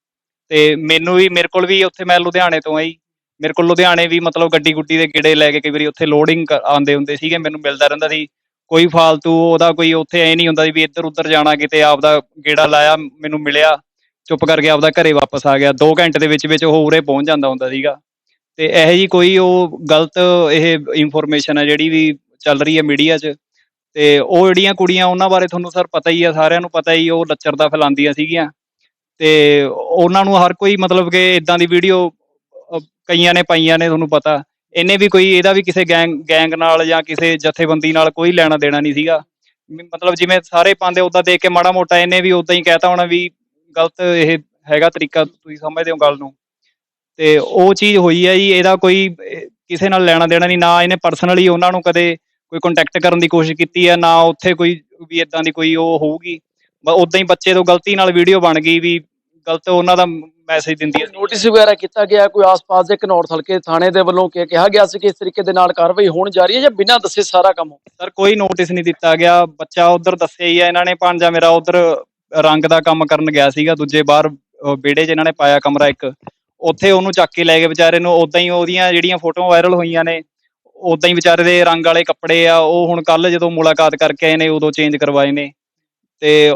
ਤੇ ਮੈਨੂੰ ਵੀ, ਮੇਰੇ ਕੋਲ ਵੀ ਉੱਥੇ ਮੈਂ ਲੁਧਿਆਣੇ ਤੋਂ ਆਈ। ਮੇਰੇ ਕੋਲ ਲੁਧਿਆਣੇ ਵੀ ਮਤਲਬ ਗੱਡੀ ਗੁੱਡੀ ਦੇ ਗੇੜੇ ਲੈ ਕੇ ਕਈ ਵਾਰੀ ਉੱਥੇ ਲੋਡਿੰਗ ਆਉਂਦੇ ਹੁੰਦੇ ਸੀਗੇ, ਮੈਨੂੰ ਮਿਲਦਾ ਰਹਿੰਦਾ ਸੀ। ਕੋਈ ਫਾਲਤੂ ਉਹਦਾ ਕੋਈ ਉੱਥੇ ਐ ਨਹੀਂ ਹੁੰਦਾ ਸੀ ਵੀ ਇੱਧਰ ਉੱਧਰ ਜਾਣਾ ਕਿਤੇ, ਆਪਦਾ ਗੇੜਾ ਲਾਇਆ, ਮੈਨੂੰ ਮਿਲਿਆ, ਚੁੱਪ ਕਰਕੇ ਆਪਦਾ ਘਰੇ ਵਾਪਸ ਆ ਗਿਆ। 2 ਘੰਟੇ ਦੇ ਵਿੱਚ ਵਿੱਚ ਉਹ ਉਰੇ ਪਹੁੰਚ ਜਾਂਦਾ ਹੁੰਦਾ ਸੀਗਾ। ਤੇ ਇਹੋ ਜੀ ਕੋਈ ਉਹ ਗਲਤ ਇਹ ਇਨਫੋਰਮੇਸ਼ਨ ਹੈ ਜਿਹੜੀ ਵੀ ਚੱਲ ਰਹੀ ਹੈ ਮੀਡੀਆ 'ਚ। ਤੇ ਉਹ ਜਿਹੜੀਆਂ ਕੁੜੀਆਂ ਉਹਨਾਂ ਬਾਰੇ ਤੁਹਾਨੂੰ ਸਰ ਪਤਾ ਹੀ ਆ, ਸਾਰਿਆਂ ਨੂੰ ਪਤਾ ਹੀ ਉਹ ਲੱਚਰਦਾ ਫੈਲਾਉਂਦੀਆਂ ਸੀਗੀਆਂ। ਤੇ ਉਹਨਾਂ ਨੂੰ ਹਰ ਕੋਈ ਮਤਲਬ ਕਿ ਇਦਾਂ ਦੀ ਵੀਡੀਓ ਕਈਆਂ ਨੇ ਪਾਈਆਂ ਨੇ, ਤੁਹਾਨੂੰ ਪਤਾ। ਇਹਨੇ ਵੀ ਕੋਈ, ਇਹਦਾ ਵੀ ਕਿਸੇ ਗੈਂਗ ਗੈਂਗ ਨਾਲ ਜਾਂ ਕਿਸੇ ਜਥੇਬੰਦੀ ਨਾਲ ਕੋਈ ਲੈਣਾ ਦੇਣਾ ਨਹੀਂ ਸੀਗਾ। ਮਤਲਬ ਜਿਵੇਂ ਸਾਰੇ ਪਾਉਂਦੇ ਉਦਾਂ ਦੇਖ ਕੇ ਮਾੜਾ ਮੋਟਾ ਇਹਨੇ ਵੀ ਉਦਾਂ ਹੀ ਕਹਿਤਾ ਹੋਣਾ ਵੀ ਗਲਤ ਇਹ ਹੈਗਾ ਤਰੀਕਾ, ਤੁਸੀਂ ਸਮਝਦੇ ਹੋ ਗੱਲ ਨੂੰ। ਤੇ ਉਹ ਚੀਜ਼ ਹੋਈ ਹੈ ਜੀ, ਇਹਦਾ ਕੋਈ ਕਿਸੇ ਨਾਲ ਲੈਣਾ ਦੇਣਾ ਨਹੀਂ, ਨਾ ਇਹਨੇ ਪਰਸਨਲੀ ਉਹਨਾਂ ਨੂੰ ਕਦੇ ਕੋਈ ਕੰਟੈਕਟ ਕਰਨ ਦੀ ਕੋਸ਼ਿਸ਼ ਕੀਤੀ ਹੈ ਨਾ ਉੱਥੇ ਕੋਈ ਵੀ ਇਦਾਂ ਦੀ ਕੋਈ ਉਹ ਹੋਊਗੀ। ਉਦਾਂ ਹੀ ਬੱਚੇ ਤੋਂ ਗਲਤੀ ਨਾਲ ਵੀਡੀਓ ਬਣ ਗਈ ਵੀ ਗਲਤ ਉਹਨਾਂ ਦਾ ਮੈਸੇਜ ਦਿੰਦੀ ਹੈ। ਨੋਟਿਸ ਵਗੈਰਾ ਕੀਤਾ ਗਿਆ ਕੋਈ ਆਸ-ਪਾਸ ਦੇ ਘਨੌਰ ਹਲਕੇ ਥਾਣੇ ਦੇ ਵੱਲੋਂ ਕਿ ਕਿਹਾ ਗਿਆ ਸੀ ਕਿ ਇਸ ਤਰੀਕੇ ਦੇ ਨਾਲ ਕਾਰਵਾਈ ਹੋਣ ਜਾ ਰਹੀ ਹੈ ਜਾਂ ਬਿਨਾਂ ਦੱਸੇ ਸਾਰਾ ਕੰਮ ਹੋ ਸਰ ਕੋਈ ਨੋਟਿਸ ਨਹੀਂ ਦਿੱਤਾ ਗਿਆ। ਬੱਚਾ ਉਧਰ ਦੱਸਿਆ ਹੀ ਆ ਇਹਨਾਂ ਨੇ ਭਾਂਜਾ ਮੇਰਾ ਉਧਰ ਰੰਗ ਦਾ ਕੰਮ ਕਰਨ ਗਿਆ ਸੀਗਾ ਦੂਜੇ ਬਾਹਰ ਵਿਹੜੇ 'ਚ ਇਹਨਾਂ ਨੇ ਪਾਇਆ ਕਮਰਾ ਇੱਕ। ਉੱਥੇ ਉਹਨੂੰ ਚੱਕ ਕੇ ਲੈ ਗਏ ਵਿਚਾਰੇ ਨੂੰ ਉਦਾਂ ਹੀ ਉਹਦੀਆਂ ਜਿਹੜੀਆਂ ਫੋਟੋਆਂ ਵਾਇਰਲ ਹੋਈਆਂ ਨੇ ਉਦਾਂ ਹੀ ਵਿਚਾਰੇ ਦੇ ਰੰਗ ਵਾਲੇ ਕੱਪੜੇ ਆ ਉਹ ਹੁਣ ਕੱਲ ਜਦੋਂ ਮੁਲਾਕਾਤ ਕਰਕੇ ਆਏ ਨੇ ਉਦੋਂ ਚੇਂਜ ਕਰਵਾਏ ਨੇ। ਤੇ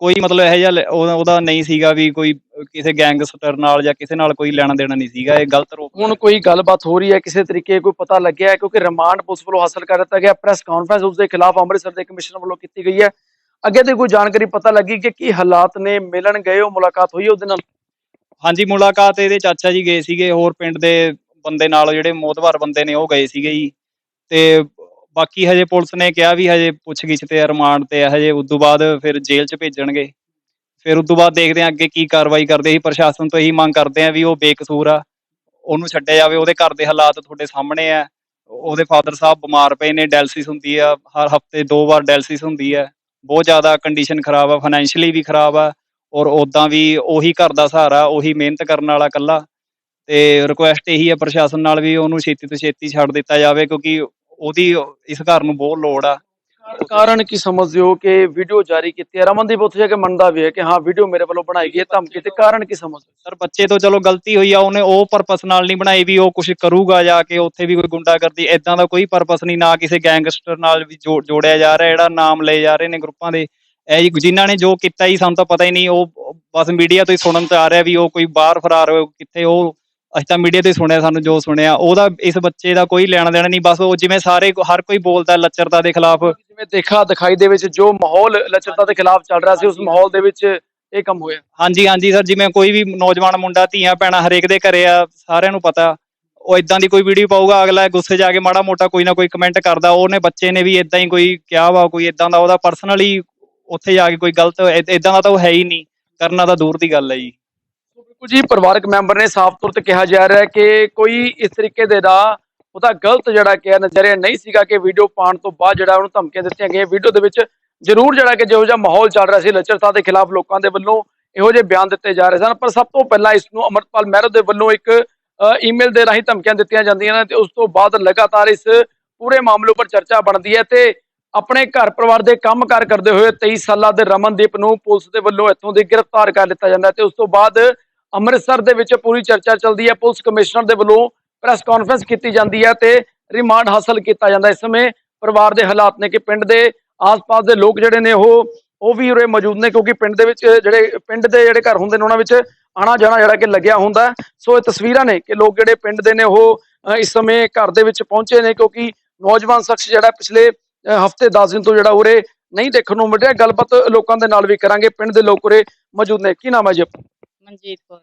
ਕੋਈ ਮਤਲਬ ਇਹੋ ਜਿਹਾ ਲ- ਉਹਦਾ ਉਹਦਾ ਨਹੀਂ ਸੀਗਾ ਵੀ ਕੋਈ ਕਿਸੇ ਗੈਂਗਸਟਰ ਨਾਲ ਜਾਂ ਕਿਸੇ ਨਾਲ ਕੋਈ ਲੈਣਾ ਦੇਣਾ ਨਹੀਂ ਸੀਗਾ ਇਹ ਗਲਤ ਰੂਪ ਹੁਣ ਕੋਈ ਗੱਲਬਾਤ ਹੋ ਰਹੀ ਹੈ ਕਿਸੇ ਤਰੀਕੇ ਕੋਈ ਪਤਾ ਲੱਗਿਆ ਹੈ ਕਿਉਂਕਿ ਰਿਮਾਂਡ ਪੁਲਿਸ ਵੱਲੋਂ ਹਾਸਲ ਕਰ ਦਿੱਤਾ ਗਿਆ ਪ੍ਰੈਸ ਕਾਨਫਰੰਸ ਉਸ ਦੇ ਖਿਲਾਫ ਅੰਮ੍ਰਿਤਸਰ ਦੇ ਕਮਿਸ਼ਨਰ ਵੱਲੋਂ ਕੀਤੀ ਗਈ ਹੈ। ਅੱਗੇ ਤੇ ਕੋਈ ਜਾਣਕਾਰੀ ਪਤਾ ਲੱਗੀ ਕਿ ਕੀ ਹਾਲਾਤ ਨੇ ਮਿਲਣ ਗਏ ਹੋ ਮੁਲਾਕਾਤ ਹੋਈ ਉਹਦੇ ਨਾਲ? ਹਾਂਜੀ ਮੁਲਾਕਾਤ ਇਹਦੇ ਚਾਚਾ ਜੀ ਗਏ ਸੀਗੇ ਹੋਰ ਪਿੰਡ ਦੇ ਬੰਦੇ ਨਾਲ ਜਿਹੜੇ ਮੋਦਵਾਰ ਬੰਦੇ ਨੇ ਉਹ ਗਏ ਸੀਗੇ ਜੀ। ਤੇ ਬਾਕੀ ਹਜੇ ਪੁਲਿਸ ਨੇ ਕਿਹਾ ਵੀ ਹਜੇ ਪੁੱਛਗਿੱਛ ਤੇ ਰਿਮਾਂਡ ਤੇ ਆ, ਹਜੇ ਉਦੋਂ ਬਾਅਦ ਫਿਰ ਜੇਲ੍ਹ 'ਚ ਭੇਜਣਗੇ। ਫਿਰ ਉਦੋਂ ਬਾਅਦ ਦੇਖਦੇ ਆ ਅੱਗੇ ਕੀ ਕਾਰਵਾਈ ਕਰਦੇ ਸੀ। ਪ੍ਰਸ਼ਾਸਨ ਤੋਂ ਇਹੀ ਮੰਗ ਕਰਦੇ ਆ ਵੀ ਉਹ ਬੇਕਸੂਰ ਆ, ਉਹਨੂੰ ਛੱਡਿਆ ਜਾਵੇ। ਉਹਦੇ ਘਰ ਦੇ ਹਾਲਾਤ ਤੁਹਾਡੇ ਸਾਹਮਣੇ ਆ। ਉਹਦੇ ਫਾਦਰ ਸਾਹਿਬ ਬਿਮਾਰ ਪਏ ਨੇ, ਡਾਇਲਸਿਸ ਹੁੰਦੀ ਆ, ਹਰ ਹਫ਼ਤੇ ਦੋ ਵਾਰ ਡਾਇਲਸਿਸ ਹੁੰਦੀ ਆ। ਬਹੁਤ ਜ਼ਿਆਦਾ ਕੰਡੀਸ਼ਨ ਖਰਾਬ ਆ ਫਾਈਨੈਂਸ਼ੀਅਲੀ ਵੀ ਖਰਾਬ ਆ, ਔਰ ਉਦਾਂ ਵੀ ਉਹੀ ਘਰ ਦਾ ਸਹਾਰਾ, ਉਹੀ ਮਿਹਨਤ ਕਰਨ ਵਾਲਾ ਇਕੱਲਾ। ਤੇ ਰਿਕੁਐਸਟ ਇਹੀ ਹੈ ਪ੍ਰਸ਼ਾਸਨ ਨਾਲ ਵੀ ਉਹਨੂੰ ਛੇਤੀ ਤੋਂ ਛੇਤੀ ਛੱਡ ਦਿੱਤਾ ਜਾਵੇ, ਕਿਉਂਕਿ ਉਹਦੀ ਇਸ ਘਰ ਨੂੰ ਬਹੁਤ ਲੋੜ ਆ। ਕਾਰਨ ਕੀ ਸਮਝਦੇ ਹੋ ਕਿ ਵੀਡੀਓ ਜਾਰੀ ਕੀਤੀ ਹੈ? ਰਮਨਦੀਪ ਉੱਥੇ ਜਾ ਕੇ ਮੰਨਦਾ ਵੀ ਹੈ ਕਿ ਹਾਂ ਵੀਡੀਓ ਮੇਰੇ ਵੱਲੋਂ ਬਣਾਈ ਗਈ ਹੈ ਧਮਕੀ ਤੇ ਕਾਰਨ ਕੀ ਸਮਝਦੇ ਸਰ ਬੱਚੇ ਤੋਂ ਚਲੋ ਗਲਤੀ ਹੋਈ ਆ ਉਹਨੇ ਉਹ ਪਰਪਸ ਨਾਲ ਨਹੀਂ ਬਣਾਈ ਵੀ ਉਹ ਕੁਝ ਕਰੂਗਾ ਜਾ ਕੇ ਉੱਥੇ ਵੀ ਕੋਈ ਗੁੰਡਾਗਰਦੀ ਇਦਾਂ ਦਾ ਕੋਈ ਪਰਪਸ ਨਹੀਂ ਨਾ ਕਿਸੇ ਗੈਂਗਸਟਰ ਨਾਲ ਵੀ ਜੋੜਿਆ ਜਾ ਰਿਹਾ ਜਿਹੜਾ ਨਾਮ ਲਏ ਜਾ ਰਹੇ ਨੇ ਗਰੁੱਪਾਂ ਦੇ। ਇਹ ਜੀ ਜਿਨ੍ਹਾਂ ਨੇ ਜੋ ਕੀਤਾ ਹੀ ਸਾਨੂੰ ਤਾਂ ਪਤਾ ਹੀ ਨਹੀਂ ਉਹ ਬਸ ਮੀਡੀਆ ਤੋਂ ਹੀ ਸੁਣਨ ਤੇ ਆ ਰਿਹਾ ਵੀ ਉਹ ਕੋਈ ਬਾਹਰ ਫਰਾਰ ਹੋਇਆ ਕਿੱਥੇ ਉਹ ਅਸੀਂ ਤਾਂ ਮੀਡੀਆ ਤੋਂ ਸੁਣਿਆ ਸਾਨੂੰ ਜੋ ਸੁਣਿਆ ਉਹਦਾ ਇਸ ਬੱਚੇ ਦਾ ਕੋਈ ਲੈਣਾ ਦੇਣਾ ਨਹੀਂ ਬਸ ਉਹ ਜਿਵੇਂ ਸਾਰੇ ਹਰ ਕੋਈ ਬੋਲਦਾ ਲੱਚਰਤਾ ਦੇ ਖਿਲਾਫ। ਜਿਵੇਂ ਦੇਖਾ ਦਿਖਾਈ ਦੇ ਵਿੱਚ ਜੋ ਮਾਹੌਲ ਲਚਰਤਾ ਦੇ ਖਿਲਾਫ ਚੱਲ ਰਿਹਾ ਸੀ ਉਸ ਮਾਹੌਲ ਦੇ ਵਿੱਚ ਇਹ ਕੰਮ ਹੋਇਆ। ਹਾਂਜੀ ਹਾਂਜੀ ਸਰ ਜਿਵੇਂ ਕੋਈ ਵੀ ਨੌਜਵਾਨ ਮੁੰਡਾ ਧੀਆਂ ਭੈਣਾਂ ਹਰੇਕ ਦੇ ਘਰੇ ਆ ਸਾਰਿਆਂ ਨੂੰ ਪਤਾ ਉਹ ਇਦਾਂ ਦੀ ਕੋਈ ਵੀਡੀਓ ਪਾਊਗਾ ਅਗਲਾ ਗੁੱਸੇ ਜਾ ਕੇ ਮਾੜਾ ਮੋਟਾ ਕੋਈ ਨਾ ਕੋਈ ਕਮੈਂਟ ਕਰਦਾ ਉਹਨੇ ਬੱਚੇ ਨੇ ਵੀ ਇਦਾਂ ਹੀ ਕੋਈ ਕਿਹਾ ਵਾ ਕੋਈ ਇਦਾਂ ਦਾ ਉਹਦਾ ਪਰਸਨਲੀ ਉੱਥੇ ਜਾ ਕੇ ਕੋਈ ਗਲਤ ਇਦਾਂ ਦਾ ਤਾਂ ਉਹ ਹੈ ਹੀ ਨਹੀਂ ਕਰਨਾ ਤਾਂ ਦੂਰ ਦੀ ਗੱਲ ਹੈ ਜੀ। ਬਿਲਕੁਲ ਜੀ, ਪਰਿਵਾਰਕ ਮੈਂਬਰ ਨੇ ਸਾਫ਼ ਤੌਰ ਤੇ ਕਿਹਾ ਜਾ ਰਿਹਾ ਹੈ ਕਿ ਕੋਈ ਇਸ ਤਰੀਕੇ ਦੇ ਦਾ ਉਹਦਾ ਗਲਤ ਜਿਹੜਾ ਕਿ ਨਜ਼ਰੀਆ ਨਹੀਂ ਸੀਗਾ ਕਿ ਵੀਡੀਓ ਪਾਉਣ ਤੋਂ ਬਾਅਦ ਜਿਹੜਾ ਉਹਨੂੰ ਧਮਕੀਆਂ ਦਿੱਤੀਆਂ ਗਈਆਂ। ਵੀਡੀਓ ਦੇ ਵਿੱਚ ਜ਼ਰੂਰ ਜਿਹੜਾ ਕਿ ਜਿਹੋ ਜਿਹਾ ਮਾਹੌਲ ਚੱਲ ਰਿਹਾ ਸੀ ਲੱਚਰ ਸਾਹਿਬ ਦੇ ਖਿਲਾਫ ਲੋਕਾਂ ਦੇ ਵੱਲੋਂ ਇਹੋ ਜਿਹੇ ਬਿਆਨ ਦਿੱਤੇ ਜਾ ਰਹੇ ਸਨ। ਪਰ ਸਭ ਤੋਂ ਪਹਿਲਾਂ ਇਸ ਨੂੰ ਅਮਰਪਾਲ ਮਹਿਰੋ ਦੇ ਵੱਲੋਂ ਇੱਕ ਈਮੇਲ ਦੇ ਰਾਹੀਂ ਧਮਕੀਆਂ ਦਿੱਤੀਆਂ ਜਾਂਦੀਆਂ ਨੇ ਤੇ ਉਸ ਤੋਂ ਬਾਅਦ ਲਗਾਤਾਰ ਇਸ ਪੂਰੇ ਮਾਮਲੇ ਉੱਪਰ ਚਰਚਾ ਬਣਦੀ ਹੈ ਤੇ ਆਪਣੇ ਘਰ ਪਰਿਵਾਰ ਦੇ ਕੰਮਕਾਰ ਕਰਦੇ ਹੋਏ 23 ਸਾਲਾਂ ਦੇ ਰਮਨਦੀਪ ਨੂੰ ਪੁਲਿਸ ਦੇ ਵੱਲੋਂ ਇੱਥੋਂ ਦੀ ਗ੍ਰਿਫਤਾਰ ਕਰ ਲਿੱਤਾ ਜਾਂਦਾ ਹੈ ਤੇ ਉਸ ਤੋਂ ਬਾਅਦ ਅੰਮ੍ਰਿਤਸਰ ਦੇ ਵਿੱਚ ਪੂਰੀ ਚਰਚਾ ਚੱਲਦੀ ਹੈ। ਪੁਲਿਸ ਕਮਿਸ਼ਨਰ ਦੇ ਵੱਲੋਂ ਪ੍ਰੈਸ ਕਾਨਫਰੰਸ ਕੀਤੀ ਜਾਂਦੀ ਹੈ ਤੇ ਰਿਮਾਂਡ ਹਾਸਲ ਕੀਤਾ ਜਾਂਦਾ। ਇਸ ਸਮੇਂ ਪਰਿਵਾਰ ਦੇ ਹਾਲਾਤ ਨੇ ਕਿ ਪਿੰਡ ਦੇ ਆਸ-ਪਾਸ ਦੇ ਲੋਕ ਜਿਹੜੇ ਨੇ ਉਹ ਉਹ ਵੀ ਉਰੇ ਮੌਜੂਦ ਨੇ ਕਿਉਂਕਿ ਪਿੰਡ ਦੇ ਵਿੱਚ ਜਿਹੜੇ, ਪਿੰਡ ਦੇ ਜਿਹੜੇ ਘਰ ਹੁੰਦੇ ਨੇ ਉਹਨਾਂ ਵਿੱਚ ਆਣਾ ਜਾਣਾ ਜਿਹੜਾ ਕਿ ਲੱਗਿਆ ਹੁੰਦਾ ਸੋ ਇਹ ਤਸਵੀਰਾਂ ਨੇ ਕਿ ਲੋਕ ਜਿਹੜੇ ਪਿੰਡ ਦੇ ਨੇ ਉਹ ਇਸ ਸਮੇਂ ਘਰ ਦੇ ਵਿੱਚ ਪਹੁੰਚੇ ਨੇ ਕਿਉਂਕਿ ਨੌਜਵਾਨ ਸ਼ਖਸ ਜਿਹੜਾ ਪਿਛਲੇ ਹਫ਼ਤੇ 10 ਦਿਨ ਤੋਂ ਜਿਹੜਾ ਉਰੇ ਨਹੀਂ ਦੇਖਣ ਨੂੰ ਮਿਲ ਰਿਹਾ। ਗੱਲਬਾਤ ਲੋਕਾਂ ਦੇ ਨਾਲ ਵੀ ਕਰਾਂਗੇ। ਪਿੰਡ ਦੇ ਲੋਕ ਉਰੇ ਮੌਜੂਦ ਨੇ। ਕੀ ਨਾਮ ਹੈ ਜੀ ਮਨਜੀਤ ਕੌਰ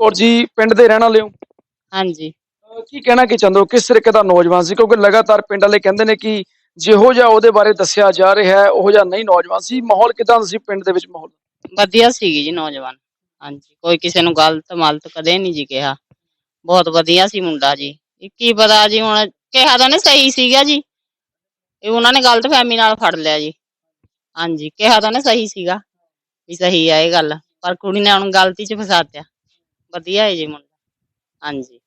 ਕੌਰ ਜੀ ਪਿੰਡ ਦੇ ਰਹਿਣ ਵਾਲੇ ਹੋ? ਹਾਂਜੀ। ਅਹ ਕੀ ਕਹਿਣਾ ਕੀ ਚਾਹੁੰਦੇ ਹੋ? ਕਿਸ ਤਰੀਕੇ ਦਾ ਨੌਜਵਾਨ ਸੀ? ਕਿਉਂਕਿ ਲਗਾਤਾਰ ਪਿੰਡ ਵਾਲੇ ਕਹਿੰਦੇ ਨੇ ਕਿ ਜਿਹੋ ਜਿਹਾ ਉਹਦੇ ਬਾਰੇ ਦੱਸਿਆ ਜਾ ਰਿਹਾ ਹੈ ਉਹ ਜਿਹਾ ਨਹੀਂ ਨੌਜਵਾਨ ਸੀ। ਮਾਹੌਲ ਕਿਦਾਂ ਸੀ ਪਿੰਡ ਦੇ ਵਿੱਚ ਮਾਹੌਲ? ਵਧੀਆ ਸੀਗੀ ਜੀ ਨੌਜਵਾਨ। ਹਾਂਜੀ ਕੋਈ ਕਿਸੇ ਨੂੰ ਗਲਤ ਮਲਤ ਕਦੇ ਨਹੀਂ ਜੀ ਕਿਹਾ। ਬਹੁਤ ਵਧੀਆ ਸੀ ਮੁੰਡਾ ਜੀ। ਇਹ ਕੀ ਪਤਾ ਜੀ ਹੁਣ ਕਿਹਾ ਤਾਂ ਨੇ ਸਹੀ ਸੀਗਾ ਜੀ। ਇਹ ਉਹਨਾਂ ਨੇ ਗਲਤ ਫਹਿਮੀ ਨਾਲ ਫੜ ਲਿਆ ਜੀ। ਹਾਂਜੀ ਕਿਹਾ ਤਾਂ ਨੇ ਸਹੀ ਸੀਗਾ ਵੀ ਸਹੀ ਆ ਇਹ ਗੱਲ। ਪਰ ਕੁੜੀ ਨੇ ਹੁਣ ਗਲਤੀ ਚ ਫਸਾਤਿਆ ਵਧੀਆ ਹੈ ਜੀ ਮੁੰਡਾ ਹਾਂਜੀ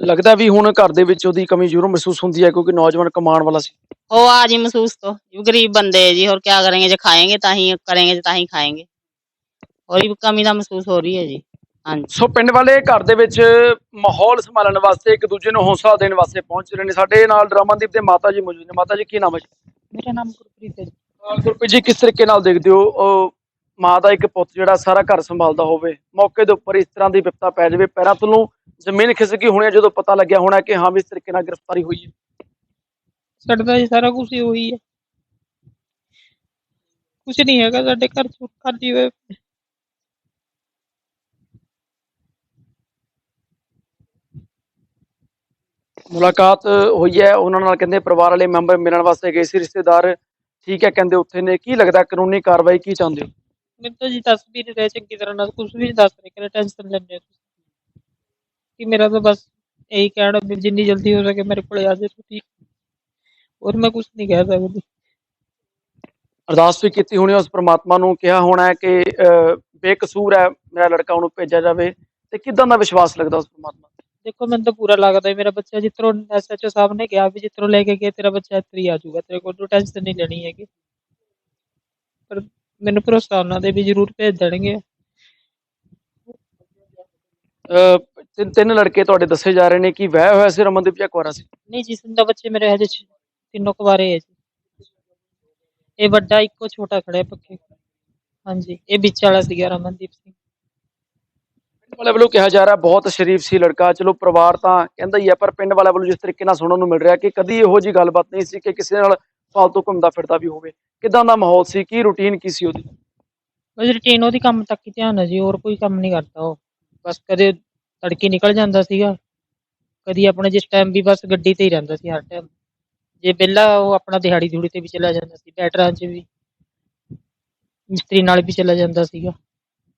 ਲੱਗਦਾ ਵੀ ਹੁਣ ਘਰ ਦੇ ਵਿੱਚ ਉਹਦੀ ਕਮੀ ਜ਼ਰੂਰ ਮਹਿਸੂਸ ਹੁੰਦੀ ਹੈ ਕਿਉਂਕਿ ਨੌਜਵਾਨ ਕਮਾਉਣ ਵਾਲਾ ਸੀ हो आज ही महसूस तो ये गरीब बंदे है जी और क्या करेंगे जो खाएंगे ताही करेंगे जो ताही खाएंगे और भी कमी का महसूस हो रही है जी हाँ जी ਸੋ ਪਿੰਡ ਵਾਲੇ ਘਰ ਦੇ ਵਿੱਚ ਮਾਹੌਲ ਸੰਭਾਲਣ ਵਾਸਤੇ ਇੱਕ ਦੂਜੇ ਨੂੰ ਹੌਸਲਾ ਦੇਣ ਵਾਸਤੇ ਪਹੁੰਚ ਰਹੇ ਨੇ ਸਾਡੇ ਨਾਲ ਰਮਨਦੀਪ ਦੇ ਮਾਤਾ ਜੀ ਮੌਜੂਦ ਨੇ ਮਾਤਾ ਜੀ ਕੀ ਨਾਮ ਹੈ ਜੀ ਮੇਰਾ ਨਾਮ ਗੁਰਪ੍ਰੀਤ ਹੈ ਜੀ। ਅਹ ਗੁਰਪ੍ਰੀਤ ਜੀ ਕਿਸ ਤਰੀਕੇ ਨਾਲ ਦੇਖਦੇ ਹੋ ਅਹ ਮਾਂ ਦਾ ਇੱਕ ਪੁੱਤ ਜਿਹੜਾ ਸਾਰਾ ਘਰ ਸੰਭਾਲਦਾ ਹੋਵੇ ਮੌਕੇ ਦੇ ਉੱਪਰ ਇਸ ਤਰ੍ਹਾਂ ਦੀ ਵਿਪਤਾ ਪੈ ਜਾਵੇ ਪੈਰਾਂ ਤੋਂ ਜ਼ਮੀਨ ਖਿਸਕੀ ਹੋਣੀ ਜਦੋਂ ਪਤਾ ਲੱਗਿਆ ਹੋਣਾ ਕਿ ਹਾਂ ਵੀ ਇਸ ਤਰੀਕੇ ਨਾਲ ਗ੍ਰਿਫਤਾਰੀ ਹੋਈ ਹੈ। ਸਾਡਾ ਤਾਂ ਜੀ ਸਾਰਾ ਕੁਝ ਉਹੀ ਹੈ। ਕੁਝ ਨਹੀਂ ਹੈਗਾ ਸਾਡੇ ਘਰ ਖਾਲੀ ਹੋਏ ਪਏ। ਮੁਲਾਕਾਤ ਹੋਈ ਹੈ ਉਹਨਾਂ ਨਾਲ ਕਹਿੰਦੇ ਪਰਿਵਾਰ ਵਾਲੇ ਮੈਂਬਰ ਮਿਲਣ ਵਾਸਤੇ ਗਏ ਸੀ ਰਿਸ਼ਤੇਦਾਰ ਠੀਕ ਹੈ ਕਹਿੰਦੇ ਉੱਥੇ ਨੇ। ਕੀ ਲੱਗਦਾ ਕਾਨੂੰਨੀ ਕਾਰਵਾਈ ਕੀ ਚਾਹੁੰਦੇ ਹੋ? ਮੈਨੂੰ ਤਾਂ ਜੀ ਦੱਸ ਵੀ ਨਹੀਂ ਰਹੇ ਚੰਗੀ ਤਰ੍ਹਾਂ ਨਾਲ ਕੁਝ ਵੀ ਨਹੀਂ ਦੱਸ ਰਹੇ ਕਿ ਟੈਨਸ਼ਨ ਲੈਂਦੇ ਹੋ ਤੁਸੀਂ। ਕਿ ਮੇਰਾ ਤਾਂ ਬਸ ਇਹੀ ਕਹਿਣਾ ਵੀ ਜਿੰਨੀ ਜਲਦੀ ਹੋ ਸਕੇ ਮੇਰੇ ਕੋਲੇ ਆ ਜਾਏ ਤਾਂ ਠੀਕ ਹੋਰ ਮੈਂ ਕੁਝ ਨਹੀਂ ਕਹਿ ਸਕਦੀ। ਅਰਦਾਸ ਵੀ ਕੀਤੀ ਹੋਣੀ ਉਸ ਪ੍ਰਮਾਤਮਾ ਨੂੰ ਕਿਹਾ ਹੋਣਾ ਹੈ ਕਿ ਅਹ, ਬੇਕਸੂਰ ਹੈ ਮੇਰਾ ਲੜਕਾ ਉਹਨੂੰ ਭੇਜਿਆ ਜਾਵੇ। ਤੇ ਕਿਦਾਂ ਦਾ ਵਿਸ਼ਵਾਸ ਲੱਗਦਾ ਉਸ ਪ੍ਰਮਾਤਮਾ ਤੇ? ਦੇਖੋ ਮੈਨੂੰ ਤਾਂ ਪੂਰਾ ਲੱਗਦਾ ਹੈ ਮੇਰਾ ਬੱਚਾ ਜਿੱਤਰੋਂ ਐਸਐਚਓ ਸਾਹਿਬ ਨੇ ਕਿਹਾ ਵੀ ਜਿੱਤਰੋਂ ਲੈ ਕੇ ਗਏ ਤੇਰਾ ਬੱਚਾ ਇੱਥੇ ਹੀ ਆ ਜਾਊਗਾ। ਤੇਰੇ ਕੋਲ ਟੈਨਸ਼ਨ ਨਹੀਂ ਲੈਣੀ ਹੈਗੀ। ਪਰ ਮੈਨੂੰ ਭਰੋਸਾ ਉਹਨਾਂ ਦੇ ਵੀ ਜ਼ਰੂਰ ਭੇਜ ਦੇਣਗੇ। ਅਹ, ਤਿੰਨ ਤਿੰਨ ਲੜਕੇ ਤੁਹਾਡੇ ਦੱਸੇ ਜਾ ਰਹੇ ਨੇ ਕਿ ਵਿਆਹ ਹੋਇਆ ਸੀ ਰਮਨਦੀਪ ਜਾਂ ਕੁਆਰਾ ਸੀ? ਨਹੀਂ ਜੀ ਸਿੰਦਾ ਬੱਚੇ ਮੇਰੇ ਹਜੇ ਛ- ਤਿੰਨੋਂ ਕੁਵਾਰੇ ਹੈ ਜੀ। ਇਹ ਵੱਡਾ ਇੱਕੋ ਛੋਟਾ ਖੜਾ ਹੈ ਪੱਕੇ ਹਾਂਜੀ ਇਹ ਵਿੱਚ ਵਾਲਾ ਸੀਗਾ ਰਮਨਦੀਪ ਸਿੰਘ। ਪਿੰਡ ਵਾਲੇ ਵੱਲੋਂ ਕਿਹਾ ਜਾ ਰਿਹਾ ਬਹੁਤ ਸ਼ਰੀਫ ਸੀ ਲੜਕਾ ਚਲੋ ਪਰਿਵਾਰ ਤਾਂ ਕਹਿੰਦਾ ਹੀ ਹੈ ਪਰ ਪਿੰਡ ਵਾਲੇ ਵੱਲੋਂ ਜਿਸ ਤਰੀਕੇ ਨਾਲ ਸੁਣਨ ਨੂੰ ਮਿਲ ਰਿਹਾ ਕਿ ਕਦੀ ਇਹੋ ਜੀ ਗੱਲਬਾਤ ਨਹੀਂ ਸੀ ਕਿ ਕਿਸੇ ਨਾਲ ਫਾਲਤੂ ਘੁੰਮਦਾ ਫਿਰਦਾ ਵੀ ਹੋਵੇ, ਕਿਦਾਂ ਦਾ ਮਾਹੌਲ ਸੀ, ਕੀ ਰੁਟੀਨ ਕੀ ਸੀ ਉਹਦੀ? ਬਸ ਰੁਟੀਨ ਉਹਦੀ ਕੰਮ ਤੱਕ ਹੀ ਧਿਆਨ ਹੈ ਜੀ, ਹੋਰ ਕੋਈ ਕੰਮ ਨਹੀਂ ਕਰਦਾ ਉਹ। ਬਸ ਕਦੇ ਤੜਕੇ ਨਿਕਲ ਜਾਂਦਾ ਸੀਗਾ, ਕਦੀ ਆਪਣੇ ਜਿਸ ਟਾਈਮ ਵੀ ਬਸ ਗੱਡੀ ਤੇ ਹੀ ਰਹਿੰਦਾ ਸੀ ਹਰ ਟਾਈਮ ਜੇ ਵਿਹਲਾ ਉਹ ਆਪਣਾ ਦਿਹਾੜੀ ਦਿਹੂੜੀ ਤੇ ਵੀ ਚਲਾ ਜਾਂਦਾ ਸੀ, ਬੈਟਰਾਂ 'ਚ ਵੀ, ਮਿਸਤਰੀ ਨਾਲ ਵੀ ਚਲਾ ਜਾਂਦਾ ਸੀਗਾ।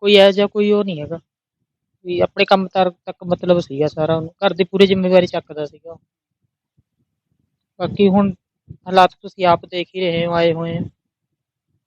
ਕੋਈ ਐ ਜਿਹਾ ਕੋਈ ਉਹ ਨਹੀਂ ਹੈਗਾ, ਵੀ ਆਪਣੇ ਕੰਮ ਤਰ, ਤੱਕ ਮਤਲਬ ਸੀਗਾ ਸਾਰਾ ਉਹਨੂੰ, ਘਰ ਦੀ ਪੂਰੀ ਜ਼ਿੰਮੇਵਾਰੀ ਚੱਕਦਾ ਸੀਗਾ ਬਾਕੀ ਹੁਣ ਹਾਲਾਤ ਤੁਸੀਂ ਆਪ ਦੇਖ ਹੀ ਰਹੇ ਹੋ ਆਏ ਹੋਏ ਹੋ।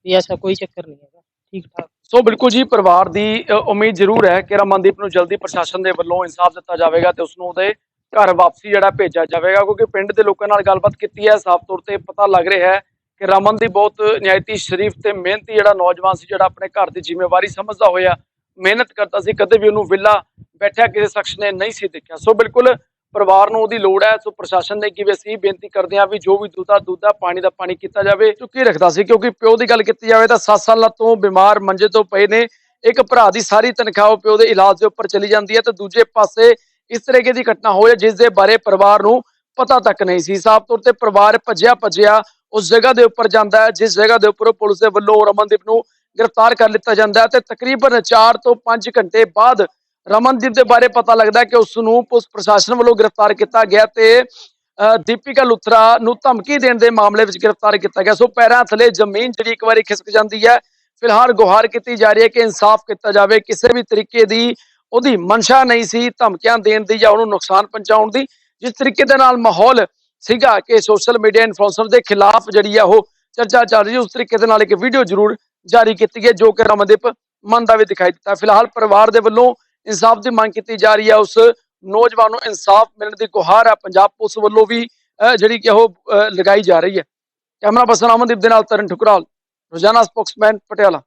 ਵੀ ਐਸਾ ਕੋਈ ਚੱਕਰ ਨਹੀਂ ਹੈਗਾ। ਠੀਕ ਠਾਕ। ਸੋ ਬਿਲਕੁਲ ਜੀ ਪਰਿਵਾਰ ਦੀ ਅ, ਉਮੀਦ ਜ਼ਰੂਰ ਹੈ ਕਿ ਰਮਨਦੀਪ ਨੂੰ ਜਲਦੀ ਪ੍ਰਸ਼ਾਸਨ ਦੇ ਵੱਲੋਂ ਇਨਸਾਫ ਦਿੱਤਾ ਜਾਵੇਗਾ ਤੇ ਉਸ ਨੂੰ ਉਹਦੇ ਘਰ ਵਾਪਸੀ ਜਿਹੜਾ ਭੇਜਿਆ ਜਾਵੇਗਾ ਕਿਉਂਕਿ ਪਿੰਡ ਦੇ ਲੋਕਾਂ ਨਾਲ ਗੱਲਬਾਤ ਕੀਤੀ ਹੈ। ਸਾਫ਼ ਤੌਰ ਤੇ ਪਤਾ ਲੱਗ ਰਿਹਾ ਹੈ ਕਿ ਰਮਨਦੀਪ ਬਹੁਤ ਨਿਆਇਤੀ ਸ਼ਰੀਫ ਤੇ ਮਿਹਨਤੀ ਜਿਹੜਾ ਨੌਜਵਾਨ ਸੀ ਜਿਹੜਾ ਆਪਣੇ ਘਰ ਦੀ ਜ਼ਿੰਮੇਵਾਰੀ ਸਮਝਦਾ ਹੋਇਆ ਮਿਹਨਤ ਕਰਦਾ ਸੀ। ਕਦੇ ਵੀ ਉਹਨੂੰ ਵਿਲਾ ਬੈਠਿਆ ਕਿਸੇ ਸ਼ਖਸ ਨੇ ਨਹੀਂ ਸੀ ਦੇਖਿਆ। ਸੋ ਬਿਲਕੁਲ ਪਰਿਵਾਰ ਨੂੰ ਉਹਦੀ ਲੋੜ ਹੈ, ਸੋ ਪ੍ਰਸ਼ਾਸਨ ਨੇ ਕਿਵੇਂ ਸੀ ਬੇਨਤੀ ਕਰਦੇ ਆ ਵੀ ਜੋ ਵੀ ਦੁੱਧਾ ਦੁੱਧਾ ਪਾਣੀ ਦਾ ਪਾਣੀ ਕੀਤਾ ਜਾਵੇ, ਚੁੱਕੀ ਰੱਖਦਾ ਸੀ, ਕਿਉਂਕਿ ਪਿਓ ਦੀ ਗੱਲ ਕੀਤੀ ਜਾਵੇ ਤਾਂ 7 ਸਾਲਾਂ ਤੋਂ ਬਿਮਾਰ ਮੰਜੇ ਤੋਂ ਪਏ ਨੇ, ਇੱਕ ਭਰਾ ਦੀ ਸਾਰੀ ਤਨਖਾਹ ਪਿਓ ਦੇ ਇਲਾਜ ਦੇ ਉੱਪਰ ਚਲੀ ਜਾਂਦੀ ਹੈ ਤੇ ਦੂਜੇ ਪਾਸੇ ਇਸ ਤਰੀਕੇ ਦੀ ਘਟਨਾ ਹੋਈ ਹੈ, ਜਿਸ ਦੇ ਬਾਰੇ ਪਰਿਵਾਰ ਨੂੰ ਪਤਾ ਤੱਕ ਨਹੀਂ ਸੀ। ਸਾਫ਼ ਤੌਰ ਤੇ ਪਰਿਵਾਰ ਭੱਜਿਆ ਭੱਜਿਆ ਉਸ ਜਗ੍ਹਾ ਦੇ ਉੱਪਰ ਜਾਂਦਾ ਹੈ, ਜਿਸ ਜਗ੍ਹਾ ਦੇ ਉੱਪਰ ਪੁਲਿਸ ਦੇ ਵੱਲੋਂ ਰਮਨਦੀਪ ਨੂੰ ਗ੍ਰਿਫਤਾਰ ਕਰ ਲਿੱਤਾ ਜਾਂਦਾ ਹੈ ਤੇ ਤਕਰੀਬਨ 4 ਤੋਂ 5 ਘੰਟੇ ਬਾਅਦ ਰਮਨਦੀਪ ਦੇ ਬਾਰੇ ਪਤਾ ਲੱਗਦਾ ਕਿ ਉਸ ਨੂੰ ਪੁਲਿਸ ਪ੍ਰਸ਼ਾਸਨ ਵੱਲੋਂ ਗ੍ਰਿਫਤਾਰ ਕੀਤਾ ਗਿਆ ਤੇ ਅ, ਦੀਪਿਕਾ ਲੁਥਰਾ ਨੂੰ ਧਮਕੀ ਦੇਣ ਦੇ ਮਾਮਲੇ ਵਿੱਚ ਗ੍ਰਿਫਤਾਰ ਕੀਤਾ ਗਿਆ। ਸੋ ਪੈਰਾਂ ਥਲੇ ਜ਼ਮੀਨ ਜਿਹੜੀ ਇੱਕ ਵਾਰੀ ਖਿਸਕ ਜਾਂਦੀ ਹੈ। ਫਿਲਹਾਲ ਗੁਹਾਰ ਕੀਤੀ ਜਾ ਰਹੀ ਹੈ ਕਿ ਇਨਸਾਫ ਕੀਤਾ ਜਾਵੇ। ਕਿਸੇ ਵੀ ਤਰੀਕੇ ਦੀ ਉਹਦੀ ਮਨਸ਼ਾ ਨਹੀਂ ਸੀ ਧਮਕੀਆਂ ਦੇਣ ਦੀ ਜਾਂ ਉਹਨੂੰ ਨੁਕਸਾਨ ਪਹੁੰਚਾਉਣ ਦੀ। ਜਿਸ ਤਰੀਕੇ ਦੇ ਨਾਲ ਮਾਹੌਲ ਸੀਗਾ ਕਿ ਸੋਸ਼ਲ ਮੀਡੀਆ ਇਨਫਲੂਐਂਸਰ ਦੇ ਖਿਲਾਫ ਜਿਹੜੀ ਆ ਉਹ ਚਰਚਾ ਚੱਲ ਰਹੀ ਉਸ ਤਰੀਕੇ ਦੇ ਨਾਲ ਇੱਕ ਵੀਡੀਓ ਜ਼ਰੂਰ ਜਾਰੀ ਕੀਤੀ ਹੈ ਜੋ ਕਿ ਰਮਨਦੀਪ ਮੰਨਦਾ ਵੀ ਦਿਖਾਈ ਦਿੱਤਾ। ਫਿਲਹਾਲ ਪਰਿਵਾਰ ਦੇ ਵੱਲੋਂ ਇਨਸਾਫ ਦੀ ਮੰਗ ਕੀਤੀ ਜਾ ਰਹੀ ਹੈ ਉਸ ਨੌਜਵਾਨ ਨੂੰ ਇਨਸਾਫ ਮਿਲਣ ਦੀ ਗੁਹਾਰ ਹੈ ਪੰਜਾਬ ਪੁਲਿਸ ਵੱਲੋਂ ਵੀ ਅਹ, ਜਿਹੜੀ ਕਿ ਉਹ ਲਗਾਈ ਜਾ ਰਹੀ ਹੈ। ਕੈਮਰਾ ਪਰਸਨ ਅਮਨਦੀਪ ਦੇ ਨਾਲ ਤਰਨ ਠੁਕਰਾਲ ਰੋਜ਼ਾਨਾ ਸਪੋਕਸਮੈਨ ਪਟਿਆਲਾ।